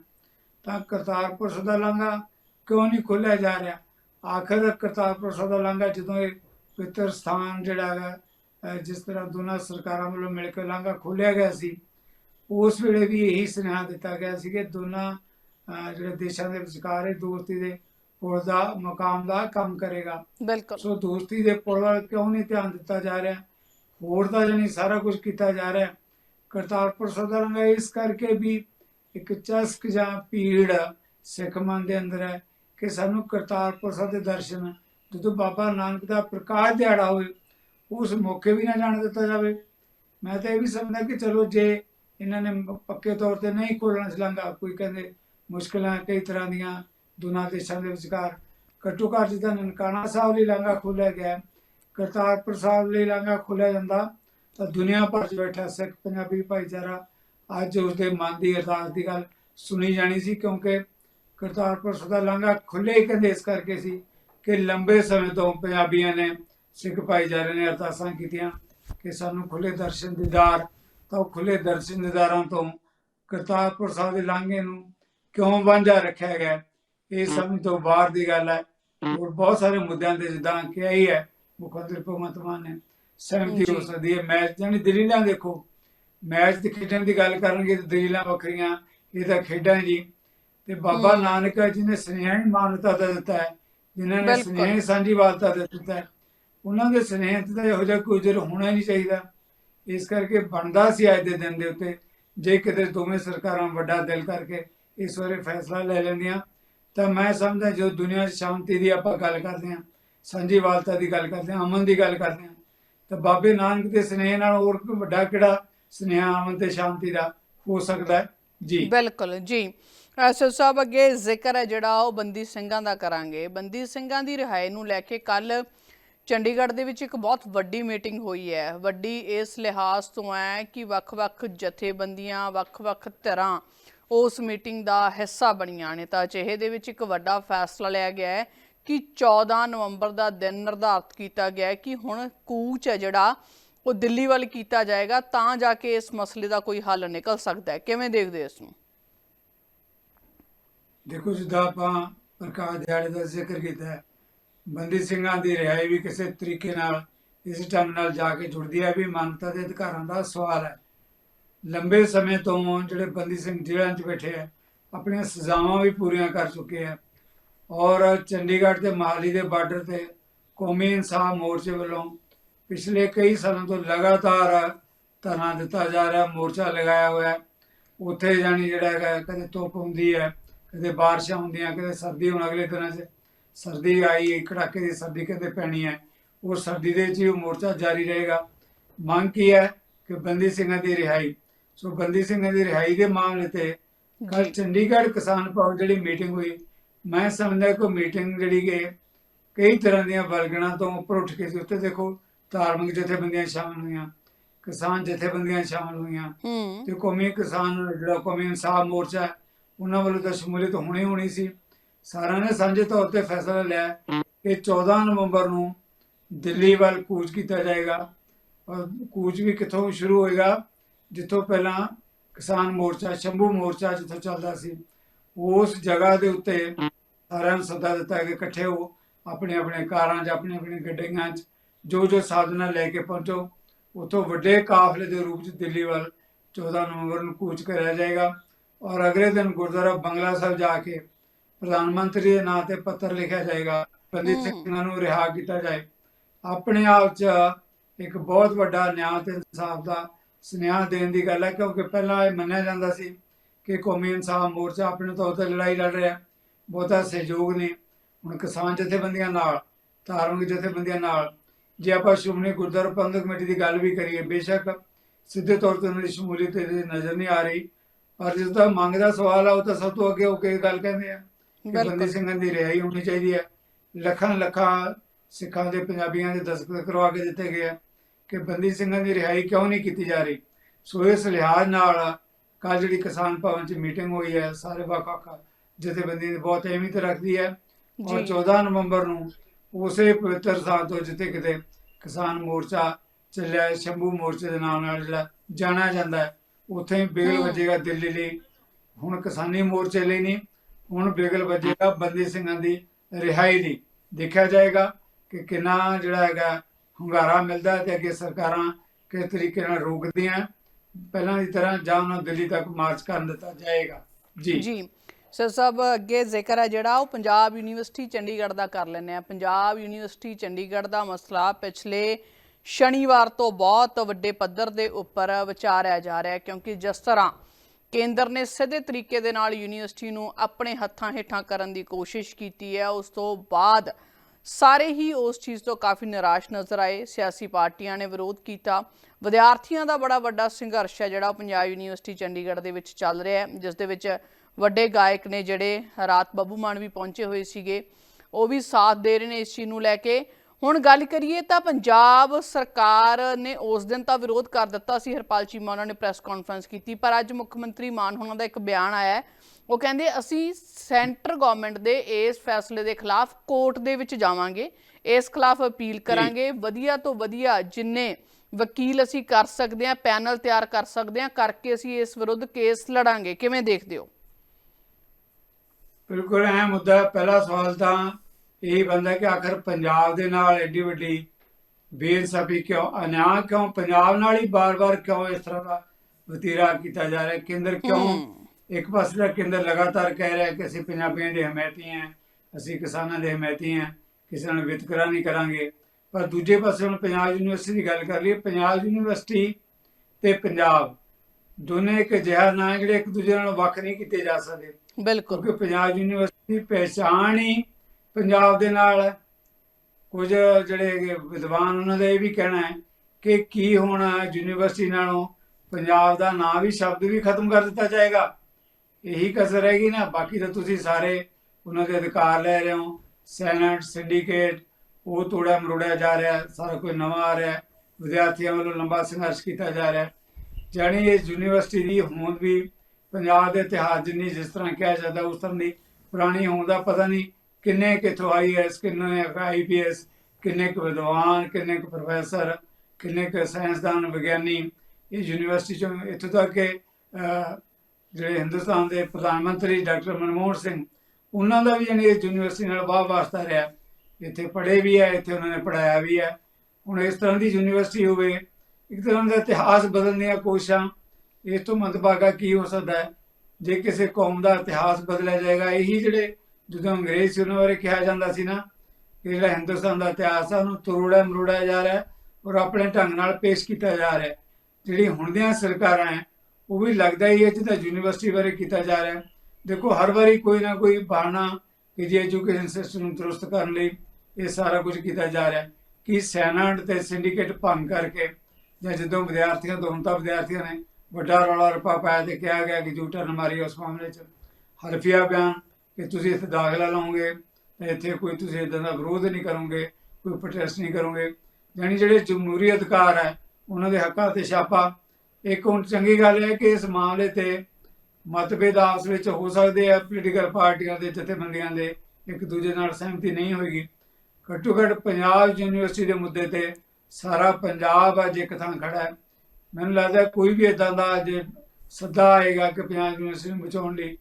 ਤਾਂ ਕਰਤਾਰਪੁਰ ਸਾਹਿਬ ਦਾ ਲਾਂਘਾ ਕਿਉਂ ਨਹੀਂ ਖੋਲ੍ਹਿਆ ਜਾ ਰਿਹਾ? ਆਖਰ ਕਰਤਾਰਪੁਰ ਸਾਹਿਬ ਦਾ ਲਾਂਘਾ ਜਦੋਂ ਇਹ ਪਵਿੱਤਰ ਸਥਾਨ ਜਿਹੜਾ ਹੈਗਾ ਜਿਸ ਤਰ੍ਹਾਂ ਦੋਨਾਂ ਸਰਕਾਰਾਂ ਵੱਲੋਂ ਮਿਲ ਕੇ ਲਾਂਘਾ ਖੋਲ੍ਹਿਆ ਗਿਆ ਸੀ ਉਸ ਵੇਲੇ ਵੀ ਇਹੀ ਸੁਨੇਹਾ ਦਿੱਤਾ ਗਿਆ ਸੀ ਕਿ ਦੋਨਾਂ ਜਿਹੜੇ ਦੇਸ਼ਾਂ ਦੇ ਵਿਚਕਾਰ ਇਹ ਦੋਸਤੀ ਦੇ ਪੁਲ ਦਾ ਮਕਾਮ ਦਾ ਕੰਮ ਕਰੇਗਾ। ਬਿਲਕੁਲ। ਸੋ ਦੋਸਤੀ ਦੇ ਪੁਲ ਵੱਲ ਕਿਉਂ ਨਹੀਂ ਧਿਆਨ ਦਿੱਤਾ ਜਾ ਰਿਹਾ? ਹੋਰ ਤਾਂ ਜਾਣੀ ਸਾਰਾ ਕੁਝ ਕੀਤਾ ਜਾ ਰਿਹਾ। ਕਰਤਾਰਪੁਰ ਸਾਹਿਬ ਦਾ ਲੰਗਾ ਇਸ ਕਰਕੇ ਵੀ ਇੱਕ ਚਸਕ ਜਾਂ ਪੀੜ ਸਿੱਖ ਮਨ ਦੇ ਅੰਦਰ ਹੈ ਕਿ ਸਾਨੂੰ ਕਰਤਾਰਪੁਰ ਸਾਹਿਬ ਦੇ ਦਰਸ਼ਨ, ਜਦੋਂ ਬਾਬਾ ਨਾਨਕ ਦਾ ਪ੍ਰਕਾਸ਼ ਦਿਹਾੜਾ ਹੋਵੇ, ਉਸ ਮੌਕੇ ਵੀ ਨਾ ਜਾਣ ਦਿੱਤਾ ਜਾਵੇ। ਮੈਂ ਤਾਂ ਇਹ ਵੀ ਸਮਝਦਾ ਕਿ ਚਲੋ ਜੇ ਇਹਨਾਂ ਨੇ ਪੱਕੇ ਤੌਰ ਤੇ ਨਹੀਂ ਖੋਲਣਾ ਚਲਾਂਗਾ ਕੋਈ ਕਹਿੰਦੇ ਮੁਸ਼ਕਲਾਂ ਕਈ ਤਰ੍ਹਾਂ ਦੀਆਂ ਦੋਨਾਂ ਦੇਸ਼ਾਂ ਦੇ ਵਿਚਕਾਰ। ਘੱਟੋ ਘੱਟ ਜਿੱਦਾਂ ਨਨਕਾਣਾ ਸਾਹਿਬ ਲਈ ਲਾਂਘਾ ਖੋਲ੍ਹਿਆ ਗਿਆ ਕਰਤਾਰਪੁਰ ਸਾਹਿਬ ਲਈ ਲਾਂਘਾ ਖੋਲ੍ਹਿਆ ਜਾਂਦਾ, ਤਾਂ ਦੁਨੀਆ ਭਰ 'ਚ ਬੈਠਾ ਸਿੱਖ ਪੰਜਾਬੀ ਭਾਈਚਾਰਾ ਅੱਜ ਉਸ ਦੇ ਮਨ ਦੀ ਅਰਦਾਸ ਦੀ ਗੱਲ ਸੁਣੀ ਜਾਣੀ ਸੀ, ਕਿਉਂਕਿ ਕਰਤਾਰਪੁਰ ਸਾਹਿਬ ਦਾ ਲਾਂਘਾ ਖੁੱਲੇ ਹੀ ਕਹਿੰਦੇ ਇਸ ਕਰਕੇ ਸੀ ਕਿ ਲੰਬੇ ਸਮੇਂ ਤੋਂ ਪੰਜਾਬੀਆਂ ਨੇ ਸਿੱਖ ਭਾਈਚਾਰੇ ਨੇ ਅਰਦਾਸਾਂ ਕੀਤੀਆਂ ਕਿ ਸਾਨੂੰ ਖੁੱਲੇ ਦਰਸ਼ਨ ਦੀਦਾਰ ਤਾਂ ਖੁੱਲੇ ਦਰਸ਼ਨ ਦੀਦਾਰਾਂ ਤੋਂ ਕਰਤਾਰਪੁਰ ਸਾਹਿਬ ਦੇ ਲਾਂਘੇ ਨੂੰ ਕਿਉਂ ਵਾਂਝਾ ਰੱਖਿਆ ਗਿਆ? ਇਹ ਸਮਝ ਤੋਂ ਬਾਹਰ ਦੀ ਗੱਲ ਹੈ। ਹੋਰ ਬਹੁਤ ਸਾਰੇ ਮੁੱਦਿਆਂ ਤੇ ਜਿੱਦਾਂ ਕਿਹਾ ਹੀ ਹੈ ਮੁੱਖ ਮੰਤਰੀ ਭਗਵੰਤ ਮਾਨ ਨੇ ਸਹਿਮਤੀ ਹੋ। ਸਕਦੀ ਹੈ। ਮੈਚ ਜਾਨੀ ਦਲੀਲਾਂ ਦੇਖੋ ਮੈਚ ਦੀ ਖੇਡਣ ਦੀ ਗੱਲ ਕਰਨਗੇ ਤੇ ਦਲੀਲਾਂ ਵੱਖਰੀਆਂ ਇਹ ਤਾਂ ਖੇਡਾਂ ਜੀ। ਤੇ ਬਾਬਾ। ਨਾਨਕ ਹੈ ਜਿਹਨੇ ਸੁਨੇਹਾ ਹੀ ਮਾਨਵਤਾ ਦਾ ਦਿੱਤਾ ਹੈ ਜਿਨ੍ਹਾਂ ਨੇ ਬਿਲਕੁਲ। ਸੁਨੇਹਾ ਹੀ ਸਾਂਝੀਵਾਲਤਾ ਦਾ ਦਿੱਤਾ ਹੈ ਉਹਨਾਂ ਦੇ ਸੁਨੇਹੇ ਤੇ ਤਾਂ ਇਹੋ ਜਿਹਾ ਕੋਈ ਜ਼ਰ ਹੋਣਾ ਹੀ ਨਹੀਂ ਚਾਹੀਦਾ ਇਸ ਕਰਕੇ ਬਣਦਾ ਸੀ ਅੱਜ ਦੇ ਦਿਨ ਦੇ ਉੱਤੇ ਜੇ ਕਿਤੇ ਦੋਵੇਂ ਸਰਕਾਰਾਂ ਵੱਡਾ ਦਿਲ ਕਰਕੇ ਇਸ ਬਾਰੇ ਫੈਸਲਾ ਲੈ ਲੈਂਦੀਆਂ ਤਾਂ ਮੈਂ ਸਮਝਦਾ ਜੋ ਦੁਨੀਆ 'ਚ ਸ਼ਾਂਤੀ ਦੀ ਆਪਾਂ ਗੱਲ ਕਰਦੇ ਹਾਂ ਸਾਂਝੀਵਾਲਤਾ ਦੀ ਗੱਲ ਕਰਦੇ ਹਾਂ ਅਮਨ ਦੀ ਗੱਲ ਕਰਦੇ ਹਾਂ ਤਾਂ ਬਾਬੇ ਨਾਨਕ ਦੇ ਸਨੇਹ ਨਾਲ ਹੋਰ ਕੋਈ ਵੱਡਾ ਕਿਹੜਾ ਸਨੇਹਾ ਅਮਨ ਤੇ ਸ਼ਾਂਤੀ ਦਾ ਹੋ ਸਕਦਾ ਹੈ ਜੀ ਬਿਲਕੁਲ ਜੀ ਐਸਐਸ ਸਾਹਿਬ ਅੱਗੇ ਜ਼ਿਕਰ ਹੈ ਜਿਹੜਾ ਉਹ ਬੰਦੀ ਸਿੰਘਾਂ ਦਾ ਕਰਾਂਗੇ। ਬੰਦੀ ਸਿੰਘਾਂ ਦੀ ਰਿਹਾਈ ਨੂੰ ਲੈ ਕੇ ਕੱਲ ਚੰਡੀਗੜ੍ਹ ਦੇ ਵਿੱਚ ਇੱਕ ਬਹੁਤ ਵੱਡੀ ਮੀਟਿੰਗ ਹੋਈ ਹੈ। ਵੱਡੀ ਇਸ ਲਿਹਾਜ਼ ਤੋਂ ਹੈ ਕਿ ਵੱਖ-ਵੱਖ ਜਥੇਬੰਦੀਆਂ, ਵੱਖ-ਵੱਖ ਧਿਰਾਂ ਉਸ ਮੀਟਿੰਗ ਦਾ ਹਿੱਸਾ ਬਣੀਆਂ ਨੇ। ਤਾਂ ਅਜਿਹੇ ਦੇ ਵਿੱਚ ਇੱਕ ਵੱਡਾ ਫੈਸਲਾ ਲਿਆ ਗਿਆ ਹੈ ਕਿ 14 ਨਵੰਬਰ ਦਾ ਦਿਨ ਨਿਰਧਾਰਤ ਕੀਤਾ ਗਿਆ ਹੈ ਕਿ ਹੁਣ ਕੂਚ ਹੈ ਜਿਹੜਾ, ਉਹ ਦਿੱਲੀ ਵੱਲ ਕੀਤਾ ਜਾਏਗਾ ਤਾਂ ਜਾ ਕੇ ਇਸ ਮਸਲੇ ਦਾ ਕੋਈ ਹੱਲ ਨਿਕਲ ਸਕਦਾ ਹੈ। ਕਿਵੇਂ ਦੇਖਦੇ ਹੋ ਇਸ ਨੂੰ? ਦੇਖੋ ਜਿੱਦਾਂ ਆਪਾਂ ਪ੍ਰਕਾਸ਼ ਦਿਹਾੜੇ ਦਾ ਜ਼ਿਕਰ ਕੀਤਾ ਬੰਦੀ ਸਿੰਘਾਂ ਦੀ ਰਿਹਾਈ ਵੀ ਕਿਸੇ ਤਰੀਕੇ ਨਾਲ, ਇਸ ਢੰਗ ਨਾਲ ਜਾ ਕੇ ਜੁੜਦੀ ਹੈ ਵੀ ਮਾਨਤਾ ਦੇ ਅਧਿਕਾਰਾਂ ਦਾ ਸਵਾਲ ਹੈ। ਲੰਬੇ ਸਮੇਂ ਤੋਂ ਜਿਹੜੇ ਬੰਦੀ ਸਿੰਘ ਜੇਲ੍ਹਾਂ 'ਚ ਬੈਠੇ ਹੈ, ਆਪਣੀਆਂ ਸਜ਼ਾਵਾਂ ਵੀ ਪੂਰੀਆਂ ਕਰ ਚੁੱਕੇ ਹੈ ਔਰ ਚੰਡੀਗੜ੍ਹ ਤੇ ਮਹਾਲੀ ਦੇ ਬਾਰਡਰ ਤੇ ਕੌਮੀ ਇਨਸਾਫ ਮੋਰਚੇ ਵੱਲੋਂ ਪਿਛਲੇ ਕਈ ਸਾਲਾਂ ਤੋਂ ਲਗਾਤਾਰ ਧਰਨਾ ਦਿੱਤਾ ਜਾ ਰਿਹਾ, ਮੋਰਚਾ ਲਗਾਇਆ ਹੋਇਆ ਉੱਥੇ ਜਾਣੀ ਜਿਹੜਾ ਹੈਗਾ ਕਦੇ ਧੁੱਪ ਹੁੰਦੀ ਹੈ। ਕਦੇ ਬਾਰਿਸ਼ਾਂ ਹੁੰਦੀਆਂ ਕਦੇ ਸਰਦੀ ਹੁਣ ਅਗਲੇ ਦਿਨਾਂ 'ਚ। ਸਰਦੀ ਆਈ ਕੜਾਕੇ ਦੀ ਸਰਦੀ ਕਦੇ ਪੈਣੀ ਹੈ। ਉਹ ਸਰਦੀ ਦੇ ਵਿੱਚ ਉਹ ਮੋਰਚਾ ਜਾਰੀ ਰਹੇਗਾ। ਮੰਗ ਕੀ ਹੈ? ਕਿ ਬੰਦੀ ਸਿੰਘਾਂ ਦੀ ਰਿਹਾਈ। ਸੋ ਬੰਦੀ ਸਿੰਘਾਂ ਦੀ ਰਿਹਾਈ ਦੇ ਮਾਮਲੇ ਤੇ ਕੱਲ। ਚੰਡੀਗੜ੍ਹ ਕਿਸਾਨ ਭਵਨ ਜਿਹੜੀ ਮੀਟਿੰਗ ਹੋਈ ਮੈਂ ਸਮਝਦਾ ਕੋਈ ਮੀਟਿੰਗ ਜਿਹੜੀ ਕਿ ਕਈ ਤਰ੍ਹਾਂ ਦੀਆਂ ਵਰਗਣਾ ਤੋਂ ਉੱਪਰ ਉੱਠ ਕੇ ਸੀ। ਉੱਤੇ ਦੇਖੋ ਧਾਰਮਿਕ ਜਥੇਬੰਦੀਆਂ ਸ਼ਾਮਲ ਹੋਈਆਂ ਕਿਸਾਨ ਜਥੇਬੰਦੀਆਂ ਸ਼ਾਮਲ ਹੋਈਆਂ ਤੇ ਕੌਮੀ ਕਿਸਾਨ ਜਿਹੜਾ ਕੌਮੀ ਇਨਸਾਫ ਮੋਰਚਾ ਉਹਨਾਂ ਵੱਲੋਂ ਤਾਂ ਸ਼ਮੂਲੀਅਤ ਹੋਣੀ ਹੋਣੀ ਸੀ। ਸਾਰਿਆਂ ਨੇ ਸਾਂਝੇ ਤੌਰ ਤੇ ਫੈਸਲਾ ਲਿਆ ਕਿ 14 ਨਵੰਬਰ ਨੂੰ ਦਿੱਲੀ ਵੱਲ ਕੂਚ ਕੀਤਾ ਜਾਏਗਾ। ਔਰ ਕੂਚ ਵੀ ਕਿੱਥੋਂ ਸ਼ੁਰੂ ਹੋਏਗਾ? ਜਿੱਥੋਂ ਪਹਿਲਾਂ ਕਿਸਾਨ ਮੋਰਚਾ, ਸ਼ੰਭੂ ਮੋਰਚਾ ਜਿੱਥੋਂ ਚੱਲਦਾ ਸੀ, ਉਸ ਜਗ੍ਹਾ ਦੇ ਉੱਤੇ ਸਾਰਿਆਂ ਨੂੰ ਸੱਦਾ ਦਿੱਤਾ ਕਿ ਇਕੱਠੇ ਹੋ ਆਪਣੇ ਆਪਣੇ ਕਾਰਾਂ 'ਚ ਆਪਣੇ ਆਪਣੇ ਗੱਡੀਆਂ 'ਚ ਜੋ ਜੋ ਸਾਧਨਾਂ ਲੈ ਕੇ ਪਹੁੰਚੋ। ਉਥੋਂ ਵੱਡੇ ਕਾਫਲੇ ਦੇ ਰੂਪ 'ਚ ਦਿੱਲੀ ਵੱਲ 14 ਨਵੰਬਰ ਨੂੰ ਕੂਚ ਕਰਿਆ ਜਾਏਗਾ। ਔਰ ਅਗਲੇ ਦਿਨ ਗੁਰਦੁਆਰਾ ਬੰਗਲਾ ਸਾਹਿਬ ਜਾ ਕੇ ਪ੍ਰਧਾਨ ਮੰਤਰੀ ਦੇ ਨਾਂ ਤੇ ਪੱਤਰ ਲਿਖਿਆ ਜਾਏਗਾ ਬੰਦੀ। ਸਿੰਘਾਂ ਨੂੰ ਰਿਹਾ ਕੀਤਾ ਜਾਏ। ਆਪਣੇ ਆਪ 'ਚ ਇੱਕ ਬਹੁਤ ਵੱਡਾ ਨਿਆਂ ਤੇ ਇਨਸਾਫ ਦਾ ਸੁਨੇਹਾ ਦੇਣ ਦੀ ਗੱਲ ਹੈ ਕਿਉਂਕਿ ਪਹਿਲਾਂ ਇਹ ਮੰਨਿਆ ਜਾਂਦਾ ਸੀ ਕਿ ਕੌਮੀ ਇਨਸਾਫ ਮੋਰਚਾ ਆਪਣੇ ਤੌਰ ਤੇ ਲੜਾਈ ਲੜ ਰਿਹਾ ਬਹੁਤਾ ਸਹਿਯੋਗ ਨਹੀਂ। ਹੁਣ ਕਿਸਾਨ ਜਥੇਬੰਦੀਆਂ ਨਾਲ ਧਾਰਮਿਕ ਜਥੇਬੰਦੀਆਂ ਨਾਲ ਜੇ ਆਪਾਂ ਸ਼੍ਰੋਮਣੀ ਗੁਰਦੁਆਰਾ ਪ੍ਰਬੰਧਕ ਕਮੇਟੀ ਦੀ ਗੱਲ ਵੀ ਕਰੀਏ ਬੇਸ਼ੱਕ ਸਿੱਧੇ ਤੌਰ ਤੇ ਉਹਨਾਂ ਦੀ ਸ਼ਮੂਲੀਅਤ ਨਜ਼ਰ ਨਹੀਂ ਆ ਰਹੀ। ਪਰ ਜਿਸ ਦਾ ਮੰਗ ਦਾ ਸਵਾਲ ਆ ਉਹ ਤਾਂ ਸਭ ਤੋਂ ਅੱਗੇ ਹੋ ਕੇ ਗੱਲ ਕਹਿੰਦੇ ਆ ਕਿ ਬੰਦੀ ਸਿੰਘਾਂ ਦੀ ਰਿਹਾਈ ਹੋਣੀ ਚਾਹੀਦੀ ਹੈ ਲੱਖਾਂ ਲੱਖਾਂ ਸਿੱਖਾਂ ਦੇ ਪੰਜਾਬੀਆਂ ਦੇ ਦਸਤਖਤ ਕਰਵਾ ਕੇ ਦਿੱਤੇ ਗਏ ਆ ਕਿ ਬੰਦੀ ਸਿੰਘਾਂ ਦੀ ਰਿਹਾਈ ਕਿਉਂ ਨਹੀਂ ਕੀਤੀ ਜਾ ਰਹੀ? ਸੋ ਇਸ ਲਿਹਾਜ਼ ਨਾਲ ਕੱਲ ਜਿਹੜੀ ਕਿਸਾਨ ਭਵਨ 'ਚ ਮੀਟਿੰਗ ਹੋਈ ਹੈ ਸਾਰੇ ਵੱਖ-ਵੱਖ ਜਥੇਬੰਦੀ ਦੀ ਬਹੁਤ ਅਹਿਮੀਅਤ ਰੱਖਦੀ ਹੈ ਔਰ ਜੀ 14 ਨਵੰਬਰ ਨੂੰ ਉਸੇ ਪਵਿੱਤਰ ਥਾਂ ਤੋਂ ਜਿੱਥੇ ਕਿਤੇ ਕਿਸਾਨ ਮੋਰਚਾ ਚੱਲਿਆ ਸ਼ੰਭੂ ਮੋਰਚੇ ਦੇ ਨਾਮ ਨਾਲ ਜਿਹੜਾ ਜਾਣਿਆ ਜਾਂਦਾ ਹੈ ਉੱਥੇ ਬਿਗਲ। ਵੱਜੇਗਾ ਦਿੱਲੀ ਲਈ। ਹੁਣ ਕਿਸਾਨੀ ਮੋਰਚੇ ਲਈ ਨਹੀਂ ਹੁਣ ਬਿਗਲ ਵੱਜੇਗਾ ਬੰਦੀ ਸਿੰਘਾਂ ਦੀ ਰਿਹਾਈ ਲਈ। ਦੇਖਿਆ ਜਾਏਗਾ ਕਿ ਕਿੰਨਾ ਜਿਹੜਾ ਹੈਗਾ ਹੁੰਗਾਰਾ ਮਿਲਦਾ ਹੈ ਤੇ ਅੱਗੇ ਸਰਕਾਰਾਂ ਕਿਸ ਤਰੀਕੇ ਨਾਲ ਰੋਕਦੀਆਂ। ਪਹਿਲਾਂ ਦੀ ਤਰ੍ਹਾਂ ਜਾਂ ਉਹਨਾਂ ਦਿੱਲੀ ਤੱਕ ਮਾਰਚ ਕਰਨ ਦਿੱਤਾ ਜਾਏਗਾ। ਜੀ। ਜੀ। ਸਰ ਸਾਹਿਬ ਅੱਗੇ ਜ਼ਿਕਰ ਹੈ ਜਿਹੜਾ ਉਹ ਪੰਜਾਬ ਯੂਨੀਵਰਸਿਟੀ ਚੰਡੀਗੜ੍ਹ ਦਾ ਕਰ ਲੈਂਦੇ ਆ ਪੰਜਾਬ ਯੂਨੀਵਰਸਿਟੀ ਚੰਡੀਗੜ੍ਹ ਦਾ ਮਸਲਾ ਪਿਛਲੇ ਸ਼ਨੀਵਾਰ ਤੋਂ ਬਹੁਤ ਵੱਡੇ ਪੱਧਰ ਦੇ ਉੱਪਰ ਵਿਚਾਰਿਆ ਜਾ ਰਿਹਾ ਹੈ, ਕਿਉਂਕਿ ਜਿਸ ਤਰ੍ਹਾਂ ਕੇਂਦਰ ਨੇ ਸਿੱਧੇ ਤਰੀਕੇ ਦੇ ਨਾਲ ਯੂਨੀਵਰਸਿਟੀ ਨੂੰ ਆਪਣੇ ਹੱਥਾਂ ਹੇਠਾਂ ਕਰਨ ਦੀ ਕੋਸ਼ਿਸ਼ ਕੀਤੀ ਹੈ, ਉਸ ਤੋਂ ਬਾਅਦ ਸਾਰੇ ਹੀ ਉਸ ਚੀਜ਼ ਤੋਂ ਕਾਫੀ ਨਿਰਾਸ਼ ਨਜ਼ਰ ਆਏ। ਸਿਆਸੀ ਪਾਰਟੀਆਂ ਨੇ ਵਿਰੋਧ ਕੀਤਾ। ਵਿਦਿਆਰਥੀਆਂ ਦਾ ਬੜਾ ਵੱਡਾ ਸੰਘਰਸ਼ ਹੈ, ਜਿਹੜਾ ਪੰਜਾਬ ਯੂਨੀਵਰਸਿਟੀ ਚੰਡੀਗੜ੍ਹ ਦੇ ਵਿੱਚ ਚੱਲ ਰਿਹਾ ਹੈ, ਜਿਸ ਦੇ ਵਿੱਚ ਵੱਡੇ ਗਾਇਕ ਨੇ ਜਿਹੜੇ ਰਾਤ ਬੱਬੂ ਮਾਨ ਵੀ ਪਹੁੰਚੇ ਹੋਏ ਸੀਗੇ, ਉਹ ਵੀ ਸਾਥ ਦੇ ਰਹੇ ਨੇ ਇਸ ਚੀਜ਼ ਨੂੰ ਲੈ ਕੇ। ਹੁਣ ਗੱਲ ਕਰੀਏ ਤਾਂ ਪੰਜਾਬ ਸਰਕਾਰ ਨੇ ਉਸ ਦਿਨ ਤਾਂ ਵਿਰੋਧ ਕਰ ਦਿੱਤਾ ਸੀ ਹਰਪਾਲ ਚੀਮਾ ਉਹਨਾਂ ਨੇ ਪ੍ਰੈਸ ਕਾਨਫਰੰਸ ਕੀਤੀ ਪਰ ਅੱਜ ਮੁੱਖ ਮੰਤਰੀ ਮਾਨ ਹੋਣਾ ਦਾ ਇੱਕ ਬਿਆਨ ਆਇਆ ਹੈ। ਉਹ ਕਹਿੰਦੇ ਅਸੀਂ ਸੈਂਟਰ ਗਵਰਨਮੈਂਟ ਦੇ ਇਸ ਫੈਸਲੇ ਦੇ ਖਿਲਾਫ ਕੋਰਟ ਦੇ ਵਿੱਚ ਜਾਵਾਂਗੇ ਇਸ ਖਿਲਾਫ ਅਪੀਲ ਕਰਾਂਗੇ ਵਧੀਆ ਤੋਂ ਵਧੀਆ ਜਿੰਨੇ ਵਕੀਲ ਅਸੀਂ ਕਰ ਸਕਦੇ ਹਾਂ ਪੈਨਲ ਤਿਆਰ ਕਰ ਸਕਦੇ ਹਾਂ ਕਰਕੇ ਅਸੀਂ ਇਸ ਵਿਰੁੱਧ ਕੇਸ ਲੜਾਂਗੇ। ਕਿਵੇਂ ਦੇਖਦੇ ਹੋ? ਬਿਲਕੁਲ ਇਹ ਮੁੱਦਾ ਹੈ। ਪਹਿਲਾ ਸਵਾਲ ਤਾਂ ਇਹ ਬੰਦਾ ਕਿ ਆਖਰ ਪੰਜਾਬ ਦੇ ਨਾਲ ਐਡੀ ਵੱਡੀ ਬੇਇਨਸਾਫੀ ਕਿਉਂ ਅਨਿਆਂ ਕਿਉਂ ਪੰਜਾਬ ਨਾਲ ਹੀ ਬਾਰ-ਬਾਰ ਕਿਉਂ ਇਸ ਤਰ੍ਹਾਂ ਦਾ ਵਤੀਰਾ ਕੀਤਾ ਜਾ ਰਿਹਾ? ਕੇਂਦਰ ਕਿਉਂ। ਇੱਕ ਪਾਸੇ ਦਾ ਕੇਂਦਰ ਲਗਾਤਾਰ ਕਹਿ ਰਿਹਾ ਕਿ ਅਸੀਂ ਪੰਜਾਬੀਆਂ ਦੇ ਹਮਾਇਤੀ ਹਾਂ ਅਸੀਂ ਕਿਸਾਨਾਂ ਦੇ ਹਮਾਇਤੀ ਹਾਂ ਕਿਸੇ ਨਾਲ ਵਿਤਕਰਾ ਨਹੀਂ ਕਰਾਂਗੇ ਪਰ ਦੂਜੇ ਪਾਸੇ ਹੁਣ ਪੰਜਾਬ ਯੂਨੀਵਰਸਿਟੀ ਦੀ ਗੱਲ ਕਰ ਲਈਏ ਪੰਜਾਬ ਯੂਨੀਵਰਸਿਟੀ ਤੇ ਪੰਜਾਬ ਦੋਨੇ ਇੱਕ ਅਜਿਹਾ ਨਾਂ ਜਿਹੜੇ ਇੱਕ ਦੂਜੇ ਨਾਲ ਵੱਖ ਨਹੀਂ ਕੀਤੇ ਜਾ ਸਕਦੇ ਬਿਲਕੁਲ ਕਿਉਂਕਿ ਪੰਜਾਬ ਯੂਨੀਵਰਸਿਟੀ ਪਹਿਚਾਣ ਹੀ ਪੰਜਾਬ ਦੇ ਨਾਲ ਕੁਝ ਜਿਹੜੇ ਹੈਗੇ ਵਿਦਵਾਨ ਉਹਨਾਂ ਦਾ ਇਹ ਵੀ ਕਹਿਣਾ ਹੈ ਕਿ ਕੀ ਹੋਣਾ ਯੂਨੀਵਰਸਿਟੀ ਨਾਲੋਂ ਪੰਜਾਬ ਦਾ ਨਾਂ ਵੀ ਸ਼ਬਦ ਵੀ ਖਤਮ ਕਰ ਦਿੱਤਾ ਜਾਏਗਾ। ਇਹੀ ਕਸਰ ਹੈਗੀ ਨਾ। ਬਾਕੀ ਤਾਂ ਤੁਸੀਂ ਸਾਰੇ ਉਹਨਾਂ ਦੇ ਅਧਿਕਾਰ ਲੈ ਰਹੇ ਹੋ। ਸੈਨੇਟ, ਸਿੰਡੀਕੇਟ, ਉਹ ਤੋੜਿਆ ਮਰੋੜਿਆ ਜਾ ਰਿਹਾ। ਸਾਰਾ ਕੁਝ ਨਵਾਂ ਆ ਰਿਹਾ। ਵਿਦਿਆਰਥੀਆਂ ਵੱਲੋਂ ਲੰਬਾ ਸੰਘਰਸ਼ ਕੀਤਾ ਜਾ ਰਿਹਾ। ਹੈ। ਜਾਣੀ ਇਹ ਯੂਨੀਵਰਸਿਟੀ ਦੀ ਹੋਂਦ ਵੀ ਪੰਜਾਬ ਦੇ ਇਤਿਹਾਸ ਜਿੰਨੀ ਜਿਸ ਤਰ੍ਹਾਂ ਕਿਹਾ ਜਾਂਦਾ ਉਸ ਤਰ੍ਹਾਂ ਦੀ ਪੁਰਾਣੀ ਹੋਂਦ ਦਾ ਪਤਾ ਨਹੀਂ ਕਿੰਨੇ ਕਿਥੋਂ ਆਈਐਸ ਕਿੰਨੇ ਆਈਪੀਐਸ ਕਿੰਨੇ ਕੁ ਵਿਦਵਾਨ, ਕਿੰਨੇ ਕੁ ਪ੍ਰੋਫੈਸਰ ਕਿੰਨੇ ਕੁ ਸਾਇੰਸਦਾਨ, ਵਿਗਿਆਨੀ ਇਹ ਯੂਨੀਵਰਸਿਟੀ ਚੋਂ ਇੱਥੋਂ ਤੱਕ ਕਿ ਜਿਹੜੇ ਹਿੰਦੁਸਤਾਨ ਦੇ ਪ੍ਰਧਾਨ ਮੰਤਰੀ ਡਾਕਟਰ ਮਨਮੋਹਨ ਸਿੰਘ, ਉਹਨਾਂ ਦਾ ਵੀ ਜਾਣੀ ਇਸ ਯੂਨੀਵਰਸਿਟੀ ਨਾਲ ਵਾਹ ਵਾਸਤਾ ਰਿਹਾ। ਇੱਥੇ ਪੜ੍ਹੇ ਵੀ ਹੈ ਇੱਥੇ ਉਹਨਾਂ ਨੇ ਪੜਾਇਆ ਵੀ ਹੈ ਹੁਣ ਇਸ ਤਰ੍ਹਾਂ ਦੀ ਯੂਨੀਵਰਸਿਟੀ ਹੋਵੇ, ਇੱਕ ਤਰ੍ਹਾਂ ਦਾ ਇਤਿਹਾਸ ਬਦਲਣ ਦੀਆਂ ਕੋਸ਼ਿਸ਼ਾਂ, ਇਸ ਤੋਂ ਮੰਦਭਾਗਾ ਕੀ ਹੋ ਸਕਦਾ ਹੈ? ਜੇ ਕਿਸੇ ਕੌਮ ਦਾ ਇਤਿਹਾਸ ਬਦਲਿਆ ਜਾਏਗਾ, ਇਹੀ ਜਿਹੜੇ ਜਦੋਂ ਅੰਗਰੇਜ਼ ਸੀ, ਉਹਨਾਂ ਬਾਰੇ ਕਿਹਾ ਜਾਂਦਾ ਸੀ ਨਾ ਕਿ ਜਿਹੜਾ ਹਿੰਦੁਸਤਾਨ ਦਾ ਇਤਿਹਾਸ ਹੈ ਉਹਨੂੰ ਤੋੜਿਆ ਮਰੋੜਿਆ ਜਾ ਰਿਹਾ ਔਰ ਆਪਣੇ ਢੰਗ ਨਾਲ ਪੇਸ਼ ਕੀਤਾ ਜਾ ਰਿਹਾ ਜਿਹੜੀ ਹੁਣ ਦੀਆਂ ਸਰਕਾਰਾਂ ਹੈ, ਉਹ ਵੀ ਲੱਗਦਾ ਹੀ ਹੈ ਜਿੱਦਾਂ ਯੂਨੀਵਰਸਿਟੀ ਬਾਰੇ ਕੀਤਾ ਜਾ ਰਿਹਾ ਦੇਖੋ, ਹਰ ਵਾਰੀ ਕੋਈ ਨਾ ਕੋਈ ਬਹਾਨਾ ਕਿ ਜੇ ਐਜੂਕੇਸ਼ਨ ਸਿਸਟਮ ਨੂੰ ਦਰੁਸਤ ਕਰਨ ਲਈ ਇਹ ਸਾਰਾ ਕੁਝ ਕੀਤਾ ਜਾ ਰਿਹਾ ਕਿ ਸੈਨੇਟ ਤੇ ਸਿੰਡੀਕੇਟ ਭੰਗ ਕਰਕੇ ਜਾਂ ਜਦੋਂ ਵਿਦਿਆਰਥੀਆਂ ਤੋਂ ਹੁਣ ਤਾਂ ਵਿਦਿਆਰਥੀਆਂ ਨੇ ਵੱਡਾ ਰੌਲਾ ਰੱਪਾ ਪਾਇਆ ਤੇ ਕਿਹਾ ਗਿਆ ਕਿ ਜੂਟਰ ਮਾਰੀ ਉਸ ਮਾਮਲੇ 'ਚ। ਹਰਫੀਆ ਬਿਆਨ ਕਿ ਤੁਸੀਂ ਇੱਥੇ ਦਾਖਲਾ ਲਓਗੇ ਤੇ ਇੱਥੇ ਕੋਈ ਤੁਸੀਂ ਇਦਾਂ ਦਾ ਵਿਰੋਧ ਨਹੀਂ ਕਰੋਗੇ, ਕੋਈ ਪ੍ਰੋਟੈਸਟ ਨਹੀਂ ਕਰੋਗੇ। ਯਾਨੀ ਜਿਹੜੇ ਜਮਹੂਰੀ ਅਧਿਕਾਰ ਹੈ, ਉਹਨਾਂ ਦੇ ਹੱਕਾਂ ਤੇ ਛਾਪਾ। ਇੱਕ ਹੁਣ ਚੰਗੀ ਗੱਲ ਹੈ ਕਿ ਇਸ ਮਾਮਲੇ ਤੇ ਮਤਭੇਦ ਆਪਸ ਵਿੱਚ ਹੋ ਸਕਦੇ ਆ ਪੋਲੀਟੀਕਲ ਪਾਰਟੀਆਂ ਦੇ, ਜਥੇਬੰਦੀਆਂ ਦੇ, ਇੱਕ ਦੂਜੇ ਨਾਲ ਸਹਿਮਤੀ ਨਹੀਂ ਹੋਏਗੀ। ਘੱਟੋ ਘੱਟ ਪੰਜਾਬ ਯੂਨੀਵਰਸਿਟੀ ਦੇ ਮੁੱਦੇ ਤੇ ਸਾਰਾ ਪੰਜਾਬ ਅੱਜ ਇੱਕ ਥਾਂ ਖੜਾ ਹੈ। ਮੈਨੂੰ ਲੱਗਦਾ ਕੋਈ ਵੀ ਇਦਾਂ ਦਾ ਅੱਜ ਸੱਦਾ ਆਏਗਾ ਕਿ ਪੰਜਾਬ ਯੂਨੀਵਰਸਿਟੀ ਨੂੰ ਬਚਾਉਣ ਲਈ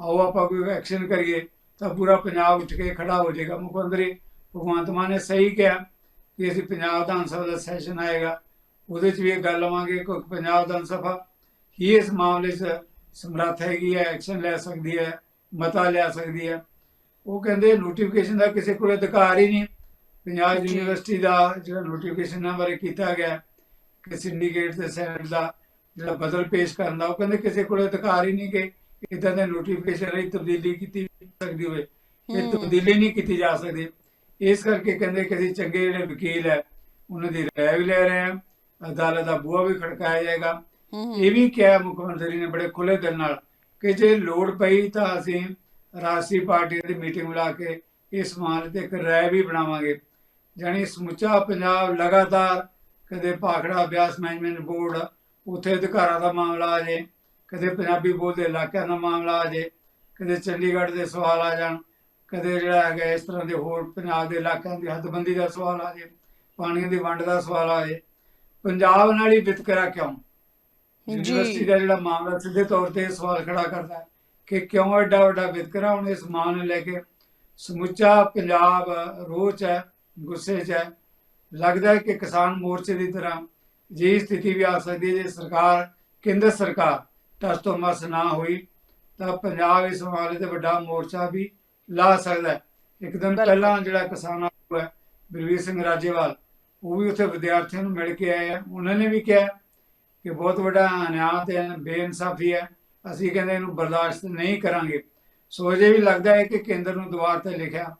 ਆਓ ਆਪਾਂ ਕੋਈ ਐਕਸ਼ਨ ਕਰੀਏ ਤਾਂ ਪੂਰਾ ਪੰਜਾਬ ਉੱਠ ਕੇ ਖੜਾ ਹੋ ਜਾਏਗਾ। ਮੁੱਖ ਮੰਤਰੀ ਭਗਵੰਤ ਮਾਨ ਨੇ ਸਹੀ ਕਿਹਾ ਕਿ ਅਸੀਂ ਪੰਜਾਬ ਵਿਧਾਨ ਸਭਾ ਦਾ ਸੈਸ਼ਨ ਆਏਗਾ। ਉਹਦੇ 'ਚ ਵੀ ਇਹ ਗੱਲ ਲਵਾਂਗੇ ਕਿ ਪੰਜਾਬ ਵਿਧਾਨ ਸਭਾ ਹੀ ਇਸ ਮਾਮਲੇ 'ਚ ਸਮਰੱਥ ਹੈਗੀ ਹੈ ਐਕਸ਼ਨ ਲੈ ਸਕਦੀ ਹੈ ਮਤਾ ਲਿਆ ਸਕਦੀ ਹੈ। ਉਹ ਕਹਿੰਦੇ ਨੋਟੀਫਿਕੇਸ਼ਨ ਦਾ ਕਿਸੇ ਕੋਲ ਅਧਿਕਾਰ ਹੀ ਨਹੀਂ। ਪੰਜਾਬ। ਯੂਨੀਵਰਸਿਟੀ ਦਾ ਜਿਹੜਾ ਨੋਟੀਫਿਕੇਸ਼ਨ ਬਾਰੇ ਕੀਤਾ ਗਿਆ ਕਿ ਸਿੰਡੀਕੇਟ ਦੇ ਸੈਨੇਟ ਦਾ ਜਿਹੜਾ ਬਦਲ ਪੇਸ਼ ਕਰਨ ਦਾ ਉਹ ਕਹਿੰਦੇ ਕਿਸੇ ਕੋਲ ਅਧਿਕਾਰ ਹੀ ਨਹੀਂ ਕਿ ਇਦਾਂ ਦੇ ਨੋਟੀਫਿਕੇਸ਼ਨ ਲਈ ਤਬਦੀਲੀ ਕੀਤੀ ਸਕਦੀ ਹੋਵੇ। ਇਹ। ਤਬਦੀਲੀ ਨਹੀਂ ਕੀਤੀ ਜਾ ਸਕਦੀ। ਇਸ ਕਰਕੇ ਕਹਿੰਦੇ ਕਿ ਅਸੀਂ ਚੰਗੇ ਜਿਹੜੇ ਵਕੀਲ ਹੈ ਉਹਨਾਂ ਦੀ ਰਾਏ ਵੀ ਲੈ ਰਹੇ ਹਾਂ ਅਦਾਲਤ ਦਾ ਬੂਹਾ ਵੀ ਖੜਕਾਇਆ ਜਾਏਗਾ। ਇਹ ਵੀ ਕਿਹਾ ਮੁੱਖ ਮੰਤਰੀ ਨੇ ਬੜੇ ਖੁੱਲੇ ਦਿਲ ਨਾਲ ਕਿ ਜੇ ਲੋੜ ਪਈ ਤਾਂ ਅਸੀਂ ਰਾਸ਼ਟਰੀ ਪਾਰਟੀ ਦੀ ਮੀਟਿੰਗ ਬੁਲਾ ਕੇ ਇਸ ਮਾਮਲੇ ਤੇ ਇੱਕ ਰਾਏ ਵੀ ਬਣਾਵਾਂਗੇ। ਜਾਣੀ ਸਮੁੱਚਾ ਪੰਜਾਬ ਲਗਾਤਾਰ ਕਦੇ ਭਾਖੜਾ ਅਭਿਆਸ ਮੈਨੇਜਮੈਂਟ ਬੋਰਡ ਉੱਥੇ ਅਧਿਕਾਰਾਂ ਦਾ ਮਾਮਲਾ ਆ ਜੇ ਕਦੇ ਪੰਜਾਬੀ ਬੋਲਦੇ ਇਲਾਕਿਆਂ ਦਾ ਮਾਮਲਾ ਆ ਜੇ ਕਦੇ ਚੰਡੀਗੜ੍ਹ ਦੇ ਸਵਾਲ ਆ ਜਾਣ ਕਦੇ ਜਿਹੜਾ ਹੈਗਾ ਇਸ ਤਰ੍ਹਾਂ ਦੇ ਹੋਰ ਪੰਜਾਬ ਦੇ ਇਲਾਕਿਆਂ ਦੀ ਹੱਦਬੰਦੀ ਦਾ ਸਵਾਲ ਆ ਜੇ ਪਾਣੀਆਂ ਦੀ ਵੰਡ ਦਾ ਸਵਾਲ ਆ ਜੇ ਪੰਜਾਬ ਨਾਲ ਹੀ ਵਿਤਕਰਾ ਕਿਉਂ? ਯੂਨੀਵਰਸਿਟੀ ਦਾ ਜਿਹੜਾ ਮਾਮਲਾ ਸਿੱਧੇ ਤੌਰ ਤੇ ਇਹ ਸਵਾਲ ਖੜਾ ਕਰਦਾ ਹੈ ਕਿ ਕਿਉਂ ਐਡਾ ਵੱਡਾ ਵਿਤਕਰਾ ਹੁਣ ਇਸ ਮਾਂ ਨੂੰ ਲੈ ਕੇ ਸਮੁੱਚਾ ਪੰਜਾਬ ਰੋਹ 'ਚ ਹੈ ਗੁੱਸੇ 'ਚ ਹੈ। ਲੱਗਦਾ ਹੈ ਕਿ ਕਿਸਾਨ ਮੋਰਚੇ ਦੀ ਤਰ੍ਹਾਂ ਜੇ ਸਥਿਤੀ ਵੀ ਆ ਸਕਦੀ ਹੈ ਜੇ ਸਰਕਾਰ ਕੇਂਦਰ ਸਰਕਾਰ ਟਸ ਤੋਂ ਮਸ ਨਾ ਹੋਈ ਤਾਂ ਪੰਜਾਬ ਇਸ ਮਾਮਲੇ ਤੇ ਵੱਡਾ ਮੋਰਚਾ ਵੀ ਲਾ ਸਕਦਾ ਇੱਕ ਦਿਨ। ਪਹਿਲਾਂ ਜਿਹੜਾ ਕਿਸਾਨ ਆਗੂ ਹੈ ਬਲਵੀਰ ਸਿੰਘ ਰਾਜੇਵਾਲ ਉਹ ਵੀ ਉੱਥੇ ਵਿਦਿਆਰਥੀਆਂ ਨੂੰ ਮਿਲ ਕੇ ਆਏ ਆ। ਉਹਨਾਂ ਨੇ ਵੀ ਕਿਹਾ ਕਿ ਬਹੁਤ ਵੱਡਾ ਅਨਿਆਂ ਤੇ ਬੇਇਨਸਾਫੀ ਹੈ ਅਸੀਂ ਕਹਿੰਦੇ ਇਹਨੂੰ ਬਰਦਾਸ਼ਤ ਨਹੀਂ ਕਰਾਂਗੇ। ਸੋ ਅਜੇ ਵੀ ਲੱਗਦਾ ਹੈ ਕਿ ਕੇਂਦਰ ਨੂੰ ਦੁਆਰ ਤੇ ਲਿਖਿਆ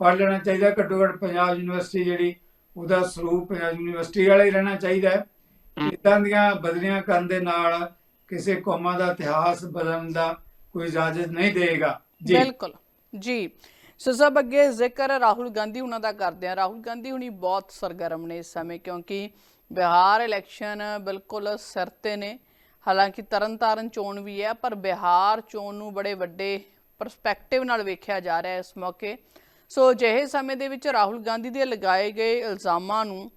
ਪੜ੍ਹ ਲੈਣਾ ਚਾਹੀਦਾ। ਘੱਟੋ ਘੱਟ ਪੰਜਾਬ ਯੂਨੀਵਰਸਿਟੀ ਜਿਹੜੀ ਉਹਦਾ ਸਰੂਪ ਪੰਜਾਬ ਯੂਨੀਵਰਸਿਟੀ ਵਾਲਾ ਹੀ ਰਹਿਣਾ ਚਾਹੀਦਾ ਹੈ। ਇਦਾਂ ਦੀਆਂ ਬਦਲੀਆਂ ਕਰਨ ਦੇ ਨਾਲ ਕਿਸੇ ਕੌਮਾਂ ਦਾ ਇਤਿਹਾਸ ਬਦਲਣ ਦਾ ਕੋਈ ਇਜਾਜ਼ਤ ਨਹੀਂ ਦੇਗਾ ਜੀ। ਬਿਲਕੁਲ। ਜੀ। ਸੋ ਸਭ ਅੱਗੇ ਜ਼ਿਕਰ ਰਾਹੁਲ ਗਾਂਧੀ ਉਹਨਾਂ ਦਾ ਕਰਦੇ ਆ ਰਾਹੁਲ ਗਾਂਧੀ ਹੁਣੀ ਬਹੁਤ ਸਰਗਰਮ ਨੇ ਇਸ ਸਮੇਂ ਕਿਉਂਕਿ ਬਿਹਾਰ ਇਲੈਕਸ਼ਨ ਬਿਲਕੁਲ ਸਿਰ ਤੇ ਨੇ। ਹਾਲਾਂਕਿ ਤਰਨਤਾਰਨ ਚੋਣ ਵੀ ਹੈ, ਪਰ ਬਿਹਾਰ ਚੋਣ ਨੂੰ ਬੜੇ ਵੱਡੇ ਪਰਸਪੈਕਟਿਵ ਨਾਲ ਵੇਖਿਆ ਜਾ ਰਿਹਾ ਹੈ ਇਸ ਮੌਕੇ। ਸੋ ਅਜਿਹੇ ਸਮੇਂ ਦੇ ਵਿੱਚ ਰਾਹੁਲ ਗਾਂਧੀ ਦੇ ਲਗਾਏ ਗਏ ਇਲਜ਼ਾਮਾਂ ਨੂੰ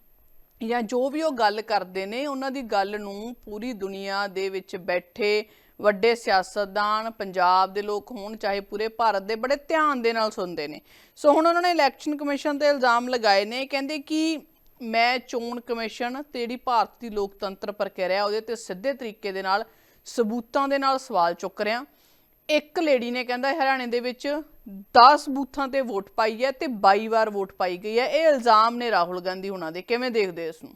ਜਾਂ ਜੋ ਵੀ ਉਹ ਗੱਲ ਕਰਦੇ ਨੇ, ਉਹਨਾਂ ਦੀ ਗੱਲ ਨੂੰ ਪੂਰੀ ਦੁਨੀਆ ਦੇ ਵਿੱਚ ਬੈਠੇ ਵੱਡੇ ਸਿਆਸਤਦਾਨ, ਪੰਜਾਬ ਦੇ ਲੋਕ ਹੋਣ, ਚਾਹੇ ਪੂਰੇ ਭਾਰਤ ਦੇ, ਬੜੇ ਧਿਆਨ ਦੇ ਨਾਲ ਸੁਣਦੇ ਨੇ। ਸੋ ਹੁਣ ਉਹਨਾਂ ਨੇ ਇਲੈਕਸ਼ਨ ਕਮਿਸ਼ਨ ਤੇ ਇਲਜ਼ਾਮ ਲਗਾਏ ਨੇ, ਕਹਿੰਦੇ ਕਿ ਮੈਂ ਚੋਣ ਕਮਿਸ਼ਨ ਤੇ ਜਿਹੜੀ ਭਾਰਤ ਦੀ ਲੋਕਤੰਤਰ ਪ੍ਰਕਿਰਿਆ, ਉਹਦੇ ਤੇ ਸਿੱਧੇ ਤਰੀਕੇ ਦੇ ਨਾਲ, ਸਬੂਤਾਂ ਦੇ ਨਾਲ ਸਵਾਲ ਚੁੱਕ ਰਿਹਾ। ਇੱਕ ਲੇਡੀ ਨੇ ਕਹਿੰਦਾ ਹਰਿਆਣੇ ਦੇ ਵਿੱਚ 10 ਬੂਥਾਂ ਤੇ ਵੋਟ ਪਾਈ ਹੈ ਤੇ 22 ਵਾਰ ਵੋਟ ਪਾਈ ਗਈ ਹੈ। ਇਹ ਇਲਜ਼ਾਮ ਨੇ ਰਾਹੁਲ ਗਾਂਧੀ ਹੁਣਾਂ ਦੇ। ਕਿਵੇਂ ਦੇਖਦੇ ਇਸ ਨੂੰ?